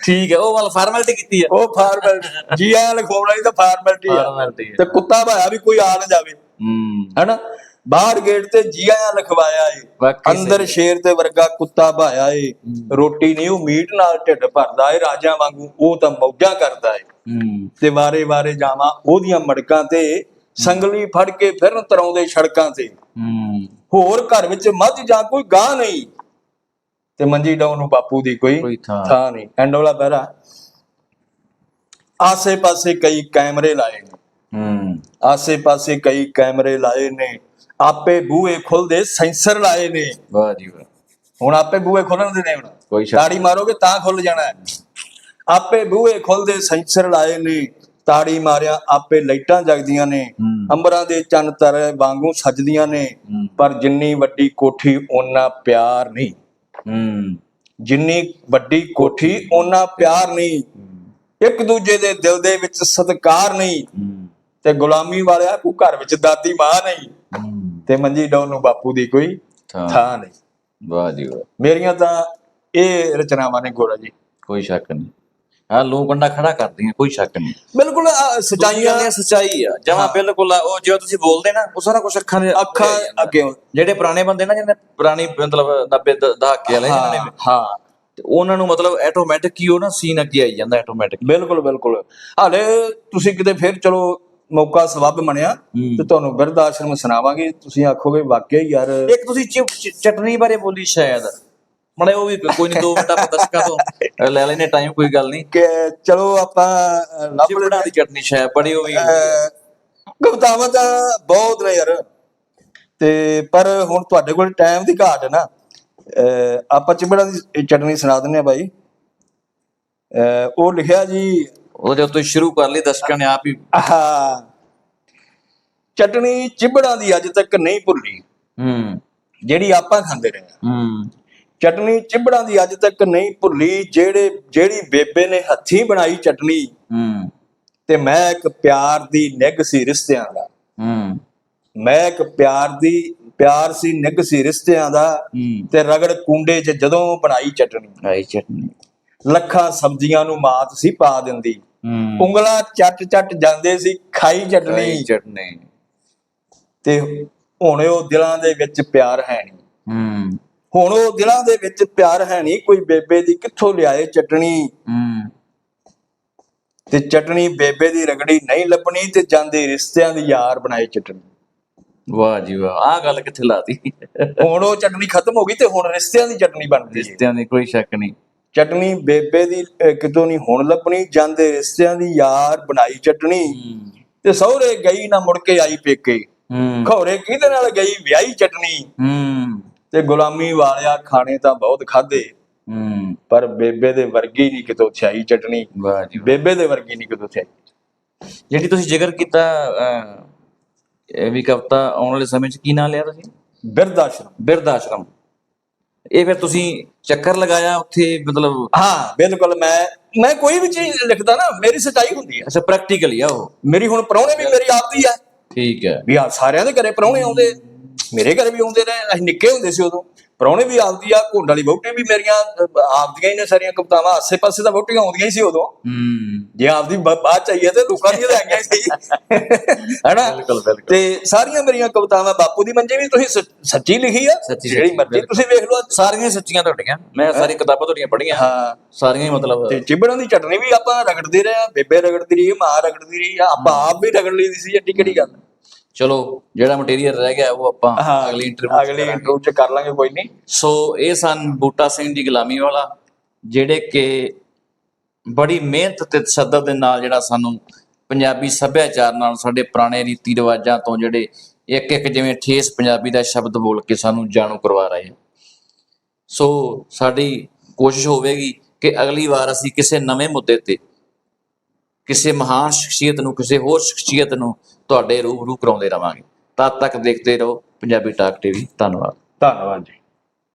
ਠੀਕ ਹੈ ਉਹ ਵਾਲ ਫਾਰਮੈਲਿਟੀ ਕੀਤੀ ਹੈ
ਉਹ ਫਾਰਮੈਲਿਟੀ ਜੀ ਆਇਆਂ ਲਿਖਵਾਉਣਾ ਹੀ ਤਾਂ ਫਾਰਮੈਲਿਟੀ ਆ।
ਫਾਰਮੈਲਿਟੀ
ਤੇ ਕੁੱਤਾ ਭਾਇਆ ਵੀ ਕੋਈ ਆ ਨਾ ਜਾਵੇ।
ਹੂੰ।
ਹੈਨਾ? ਬਾਹਰ ਗੇਟ ਤੇ ਜੀ ਆਇਆਂ ਲਿਖਵਾਇਆ ਏ ਅੰਦਰ ਸ਼ੇਰ ਦੇ ਵਰਗਾ ਕੁੱਤਾ ਭਾਇਆ ਏ। ਰੋਟੀ ਨਹੀਂ ਉਹ ਮੀਟ ਨਾਲ ਢਿੱਡ ਭਰਦਾ ਏ ਰਾਜਾ ਵਾਂਗੂ ਉਹ ਤਾਂ ਮੌਜਾਂ ਕਰਦਾ ਏ।
ਹੂੰ
ਤੇ ਵਾਰੇ ਵਾਰੇ ਜਾਵਾਂ ਉਹਦੀਆਂ ਮੜਕਾਂ ਤੇ ਸੰਗਲੀ ਫੜ ਕੇ ਫਿਰਨ ਤਰਾਉਂਦੇ ਸੜਕਾਂ ਤੇ। ਹੋਰ ਘਰ ਵਿੱਚ ਮੱਝ ਜਾਂ ਕੋਈ ਗਾਂ ਨਹੀਂ। ਤੇ ਮੰਜੀ ਡਾਉਣ ਨੂੰ ਬਾਪੂ ਦੀ ਕੋਈ
ਥਾਂ।
ਨਹੀਂ। ਐਂਡ ਵਾਲਾ ਪਹਿਰਾ ਆਸੇ ਪਾਸੇ ਕਈ ਕੈਮਰੇ ਲਾਏ ਨੇ।
ਹੂੰ।
ਆਸੇ ਪਾਸੇ ਕਈ ਕੈਮਰੇ ਲਾਏ ਨੇ। ਆਪੇ ਬੂਹੇ ਖੁੱਲਦੇ ਸੈਂਸਰ ਲਾਏ ਨੇ।
ਵਾਹ ਜੀ ਵਾਹ।
ਹੁਣ ਆਪੇ ਬੂਹੇ ਖੋਲਣ ਦੇ ਨੇ ਹੁਣ। ਤਾੜੀ ਮਾਰੋਗੇ ਤਾਂ ਖੁੱਲ ਜਾਣਾ ਹੈ। ਆਪੇ ਬੂਹੇ ਖੁੱਲਦੇ ਸੈਂਸਰ ਲਾਏ ਨੇ ਤਾੜੀ ਮਾਰਿਆ ਆਪੇ ਲਾਈਟਾਂ ਜਗਦੀਆਂ ਨੇ। ਅੰਬਰਾਂ ਦੇ ਚੰਨ ਤਾਰੇ ਵਾਂਗੂ ਸਜਦੀਆਂ ਨੇ। ਪਰ ਜਿੰਨੀ ਵੱਡੀ ਕੋਠੀ ਓਨਾ ਪਿਆਰ ਨਹੀਂ। ਜਿੰਨੀ ਵੱਡੀ ਕੋਠੀ ਓਨਾ ਪਿਆਰ ਨਹੀਂ। ਇੱਕ ਦੂਜੇ ਦੇ ਦਿਲ ਦੇ ਵਿੱਚ ਸਤਿਕਾਰ ਨਹੀਂ। ਤੇ ਗੁਲਾਮੀ ਵਾਲਿਆ ਕੋ ਘਰ ਵਿੱਚ ਦਾਦੀ ਮਾਂ ਨਹੀਂ। ਤੇ ਮੰਜੀ ਡਾਉਣ ਨੂੰ ਬਾਪੂ ਦੀ ਕੋਈ
ਥਾਂ।
ਥਾਂ ਨਹੀਂ।
ਵਾਹ ਜੀ ਵਾਹ।
ਮੇਰੀਆਂ ਤਾਂ ਇਹ ਰਚਨਾਵਾਂ ਨੇ ਗੋਰਾ ਜੀ।
ਕੋਈ ਸ਼ੱਕ ਨਹੀਂ। ਹਾਂ ਲੋਕ ਕੰਡਾ ਖੜਾ ਕਰਦੀਆਂ ਕੋਈ ਸ਼ੱਕ ਨਹੀਂ।
ਬਿਲਕੁਲ ਸਚਾਈਆਂ
ਸਚਾਈਆਂ ਸਚਾਈ ਆ। ਜਮਾ ਬਿਲਕੁਲ ਉਹ ਜਿਵੇਂ ਤੁਸੀਂ ਬੋਲਦੇ ਨਾ ਉਹ ਸਾਰਾ ਕੁਝ ਅੱਖਾਂ ਦੇ
ਅੱਖਾਂ ਅੱਗੇ
ਜਿਹੜੇ ਪੁਰਾਣੇ ਬੰਦੇ ਨਾ ਜਿਹਨੇ ਪੁਰਾਣੀ ਮਤਲਬ 90 ਦ- ਦਹਾਕੇ ਵਾਲੇ ਜਿਹਨਾਂ ਨੇ
ਹਾਂ।
ਉਹਨਾਂ ਨੂੰ ਮਤਲਬ ਆਟੋਮੈਟਿਕ ਹੀ ਉਹ ਨਾ ਸੀਨ ਅੱਗੇ ਆਈ ਜਾਂਦਾ ਆਟੋਮੈਟਿਕ
ਬਿਲਕੁਲ ਬਿਲਕੁਲ। ਹਾਲੇ ਤੁਸੀਂ ਕਿਤੇ ਫਿਰ ਚਲੋ ਮੌਕਾ ਸਬੱਬ ਬਣਿਆ। ਤੇ ਤੁਹਾਨੂੰ ਬਿਰਧ ਆਸ਼ਰਮ ਸੁਣਾਵਾਂਗੇ। ਤੁਸੀਂ ਆਖੋਗੇ ਵਾਕਿਆ ਯਾਰ
ਇੱਕ ਤੁਸੀਂ ਚਟਨੀ ਬਾਰੇ ਬੋਲੀ ਸ਼ਾਇਦ। ਮੜੇ ਉਹ ਵੀ ਕੋਈ ਨਹੀਂ ਦੋ ਮਿੰਟ ਆਪਾਂ ਦਰਸ਼ਕਾਂ ਤੋਂ ਲੈ ਲੈਨੇ ਟਾਈਮ ਕੋਈ ਗੱਲ ਨਹੀਂ
ਕਿ ਚਲੋ ਆਪਾਂ ਲੱਭ
ਚਿਪੜਾ ਦੀ ਚਟਨੀ ਸ਼ਾਇਦ ਬੜੀ ਉਹ ਵੀ
ਕਵਿਤਾਵਾਂ ਤਾਂ ਬਹੁਤ ਨੇ ਯਾਰ। ਤੇ ਪਰ ਹੁਣ ਤੁਹਾਡੇ ਕੋਲ ਟਾਈਮ ਦੀ ਘਾਟ ਹੈ ਨਾ। ਆਪਾਂ ਚਿਬੜਾ ਦੀ ਚਟਨੀ ਸੁਣਾ ਦਿੰਨੇ ਆ ਬਾਈ। ਉਹ ਲਿਖਿਆ ਜੀ।
ਉਹ ਜਦੋਂ ਤੁਸੀਂ ਸ਼ੁਰੂ ਕਰ ਲਈ ਦਰਸ਼ਕਾਂ ਨੇ ਆਪ ਹੀ।
ਆਹ ਚਟਣੀ ਚਿਬੜਾਂ ਦੀ ਅੱਜ ਤੱਕ ਨਹੀਂ ਭੁੱਲੀ।
ਹੂੰ।
ਜਿਹੜੀ ਆਪਾਂ ਖਾਂਦੇ ਰਹੇ ਹਾਂ।
ਹੂੰ
ਚਟਣੀ ਚਿਬੜਾਂ ਦੀ ਅੱਜ ਤੱਕ ਨਹੀਂ ਭੁੱਲੀ ਜਿਹੜੇ ਜਿਹੜੀ ਬੇਬੇ ਨੇ ਹੱਥੀਂ ਬਣਾਈ ਚਟਣੀ
ਹੂੰ।
ਤੇ ਮੈਂ ਇੱਕ ਪਿਆਰ ਦੀ ਨਿੱਘ ਸੀ ਰਿਸ਼ਤਿਆਂ ਦਾ।
ਹੂੰ।
ਮੈਂ ਇੱਕ ਪਿਆਰ ਦੀ ਪਿਆਰ ਸੀ ਨਿੱਘ ਸੀ ਰਿਸ਼ਤਿਆਂ ਦਾ। ਤੇ ਰਗੜ ਕੁੰਡੇ 'ਚ ਜਦੋਂ ਬਣਾਈ ਚਟਣੀ
ਆਈ ਚਟਨੀ।
ਲੱਖਾਂ ਸਬਜ਼ੀਆਂ ਨੂੰ ਮਾਤ ਸੀ ਪਾ ਦਿੰਦੀ। ਉਂਗਲਾਂ ਚੱਟ ਚੱਟ ਜਾਂਦੇ ਸੀ ਖਾਈ ਚਟਣੀ
ਚਟਨੀ।
ਤੇ ਹੁਣ ਉਹ ਦਿਲਾਂ ਦੇ ਵਿੱਚ ਪਿਆਰ ਹੈ ਨਹੀਂ।
ਹੂੰ।
ਹੁਣ ਉਹ ਦਿਲਾਂ ਦੇ ਵਿੱਚ ਪਿਆਰ ਹੈ ਨਹੀਂ ਕੋਈ ਬੇਬੇ ਦੀ ਕਿੱਥੋਂ ਲਿਆਏ ਚਟਣੀ? ਤੇ ਚਟਣੀ ਬੇਬੇ ਦੀ ਰਗੜੀ ਨਹੀਂ ਲੱਭਣੀ ਤੇ ਜਾਂਦੇ ਰਿਸ਼ਤਿਆਂ ਦੀ ਯਾਰ ਬਣਾਏ ਚਟਣੀ।
ਵਾਹ ਜੀ ਵਾਹ ਆ ਗੱਲ ਕਿੱਥੇ ਲਾਤੀ
ਹੁਣ ਉਹ ਚਟਣੀ ਖਤਮ ਹੋ ਗਈ ਤੇ ਹੁਣ ਰਿਸ਼ਤਿਆਂ ਦੀ ਚਟਣੀ ਬਣਦੀ ਹੈ
ਰਿਸ਼ਤਿਆਂ ਦੀ ਕੋਈ ਸ਼ੱਕ ਨਹੀਂ।
ਚਟਣੀ ਬੇਬੇ ਦੀ ਕਿਤੋਂ ਨਹੀਂ ਹੁਣ ਲੱਭਣੀ ਜਾਂਦੇ ਰਿਸ਼ਤਿਆਂ ਦੀ ਯਾਰ ਬਣਾਈ ਚਟਣੀ। ਤੇ ਸਹੁਰੇ ਗਈ ਨਾ ਮੁੜ ਕੇ ਆਈ ਪੇਕੇ।
ਹੂੰ।
ਖੌਰੇ ਕਿਹਦੇ ਨਾਲ ਗਈ ਵਿਆਹੀ ਚਟਣੀ।
ਹੂੰ।
ਤੇ ਗੁਲਾਮੀ ਵਾਲਿਆ ਖਾਣੇ ਤਾਂ ਬਹੁਤ ਖਾਦੇ
ਹੂੰ।
ਪਰ ਬੇਬੇ ਦੇ ਵਰਗੀ ਨਹੀਂ ਕਿਤੋਂ ਛਾਈ ਚਟਣੀ।
ਵਾਹ ਜੀ ਵਾਹ।
ਬੇਬੇ ਦੇ ਵਰਗੀ ਨਹੀਂ ਕਿਤੋਂ ਛਾਈ।
ਜਿਹੜੀ ਤੁਸੀਂ ਜ਼ਿਕਰ ਕੀਤਾ ਇਹ ਵੀ ਕਵਿਤਾ ਆਉਣ ਵਾਲੇ ਸਮੇਂ 'ਚ ਕੀ ਨਾਂ ਲਿਆ ਤੁਸੀਂ?
ਬਿਰਧ ਆਸ਼ਰਮ
ਬਿਰਧ ਆਸ਼ਰਮ ਇਹ ਫਿਰ ਤੁਸੀਂ ਚੱਕਰ ਲਗਾਇਆ ਉੱਥੇ ਮਤਲਬ?
ਹਾਂ ਬਿਲਕੁਲ ਮੈਂ ਮੈਂ ਕੋਈ ਵੀ ਚੀਜ਼ ਲਿਖਦਾ ਨਾ ਮੇਰੀ ਸਚਾਈ ਹੁੰਦੀ ਹੈ।
ਅੱਛਾ ਪ੍ਰੈਕਟੀਕਲੀ ਆ ਉਹ।
ਮੇਰੀ ਹੁਣ ਪ੍ਰਾਹੁਣੇ ਵੀ ਮੇਰੀ ਆਪਦੀ ਆ
ਠੀਕ ਹੈ।
ਵੀ ਆ ਸਾਰਿਆਂ ਦੇ ਘਰੇ ਪ੍ਰਾਹੁਣੇ ਆਉਂਦੇ। ਮੇਰੇ ਘਰੇ ਵੀ ਆਉਂਦੇ ਰਹੇ ਅਸੀਂ ਨਿੱਕੇ ਹੁੰਦੇ ਸੀ ਉਦੋਂ। ਪ੍ਰਾਹੁਣੇ ਵੀ ਆਪਦੀ ਆ ਘੁੰਡ ਵਾਲੀ ਵਹੁਟੀ ਵੀ ਮੇਰੀਆਂ ਆਪਦੀਆਂ ਹੀ ਨੇ ਸਾਰੀਆਂ ਕਵਿਤਾਵਾਂ। ਆਸੇ ਪਾਸੇ ਤਾਂ ਵਹੁਟੀਆਂ ਆਉਂਦੀਆਂ ਹੀ ਸੀ ਉਦੋਂ।
ਹੂੰ।
ਜੇ ਆਪਦੀ ਬਾਅਦ ਚਾਹੀਏ ਤੇ ਲੋਕਾਂ ਦੀਆਂ ਤਾਂ ਆਈਆਂ ਸਹੀ ਹੈਨਾ? ਤੇ ਸਾਰੀਆਂ ਮੇਰੀਆਂ ਕਵਿਤਾਵਾਂ ਬਾਪੂ ਦੀ ਮੰਜੇ ਵੀ ਤੁਸੀਂ ਸ- ਸੱਚੀ ਲਿਖੀ ਆ? ਜਿਹੜੀ ਮਰਜ਼ੀ। ਤੁਸੀਂ ਵੇਖ ਲਓ।
ਸਾਰੀਆਂ ਸੱਚੀਆਂ ਤੁਹਾਡੀਆਂ। ਮੈਂ ਸਾਰੀ ਕਿਤਾਬਾਂ ਤੁਹਾਡੀਆਂ ਪੜ੍ਹੀਆਂ।
ਹਾਂ।
ਸਾਰੀਆਂ ਹੀ ਮਤਲਬ
ਤੇ ਚਿਬੜਾਂ ਦੀ ਚਟਨੀ ਵੀ ਆਪਾਂ ਰਗੜਦੇ ਰਹੇ ਆ ਬੇਬੇ ਰਗੜਦੀ ਰਹੀ ਮਾਂ ਰਗੜਦੀ ਰਹੀ ਆ ਆਪਾਂ ਆਪ ਵੀ ਰਗੜ ਲਈਦੀ ਸੀ ਏਡੀ ਕਿਹੜੀ ਗੱਲ
ਚਲੋ ਜਿਹੜਾ ਮਟੀਰੀਅਲ ਰਹਿ ਗਿਆ ਉਹ ਆਪਾਂ ਅਗਲੀ ਇੰਟਰਵਿਊ
ਅਗਲੀ ਇੰਟਰਵਿਊ ਚ ਕਰ ਲਾਂਗੇ ਕੋਈ ਨਹੀਂ।
ਸੋ ਇਹ ਸਨ ਬੂਟਾ ਸਿੰਘ ਜੀ ਗੁਲਾਮੀ ਵਾਲਾ ਜਿਹੜੇ ਕਿ ਬੜੀ ਮਿਹਨਤ ਤੇ ਤਸ਼ੱਦਦ ਦੇ ਨਾਲ ਜਿਹੜਾ ਸਾਨੂੰ ਪੰਜਾਬੀ ਸੱਭਿਆਚਾਰ ਨਾਲ ਸਾਡੇ ਪੁਰਾਣੇ ਰੀਤੀ ਰਿਵਾਜਾਂ ਤੋਂ ਜਿਹੜੇ ਇੱਕ ਇੱਕ ਜਿਵੇਂ ਠੇਸ ਪੰਜਾਬੀ ਦਾ ਸ਼ਬਦ ਬੋਲ ਕੇ ਸਾਨੂੰ ਜਾਣੂ ਕਰਵਾ ਰਹੇ ਆ। ਸੋ ਸਾਡੀ ਕੋਸ਼ਿਸ਼ ਹੋਵੇਗੀ ਕਿ ਅਗਲੀ ਵਾਰ ਅਸੀਂ ਕਿਸੇ ਨਵੇਂ ਮੁੱਦੇ ਤੇ ਕਿਸੇ ਮਹਾਨ ਸ਼ਖਸੀਅਤ ਨੂੰ ਕਿਸੇ ਹੋਰ ਸ਼ਖਸੀਅਤ ਨੂੰ ਤੁਹਾਡੇ ਰੂਬਰੂ ਕਰਾਉਂਦੇ ਰਵਾਂਗੇ। ਤਦ ਤੱਕ ਦੇਖਦੇ ਰਹੋ। ਪੰਜਾਬੀ ਟਾਕ ਟੀਵੀ ਧੰਨਵਾਦ।
ਧੰਨਵਾਦ ਜੀ।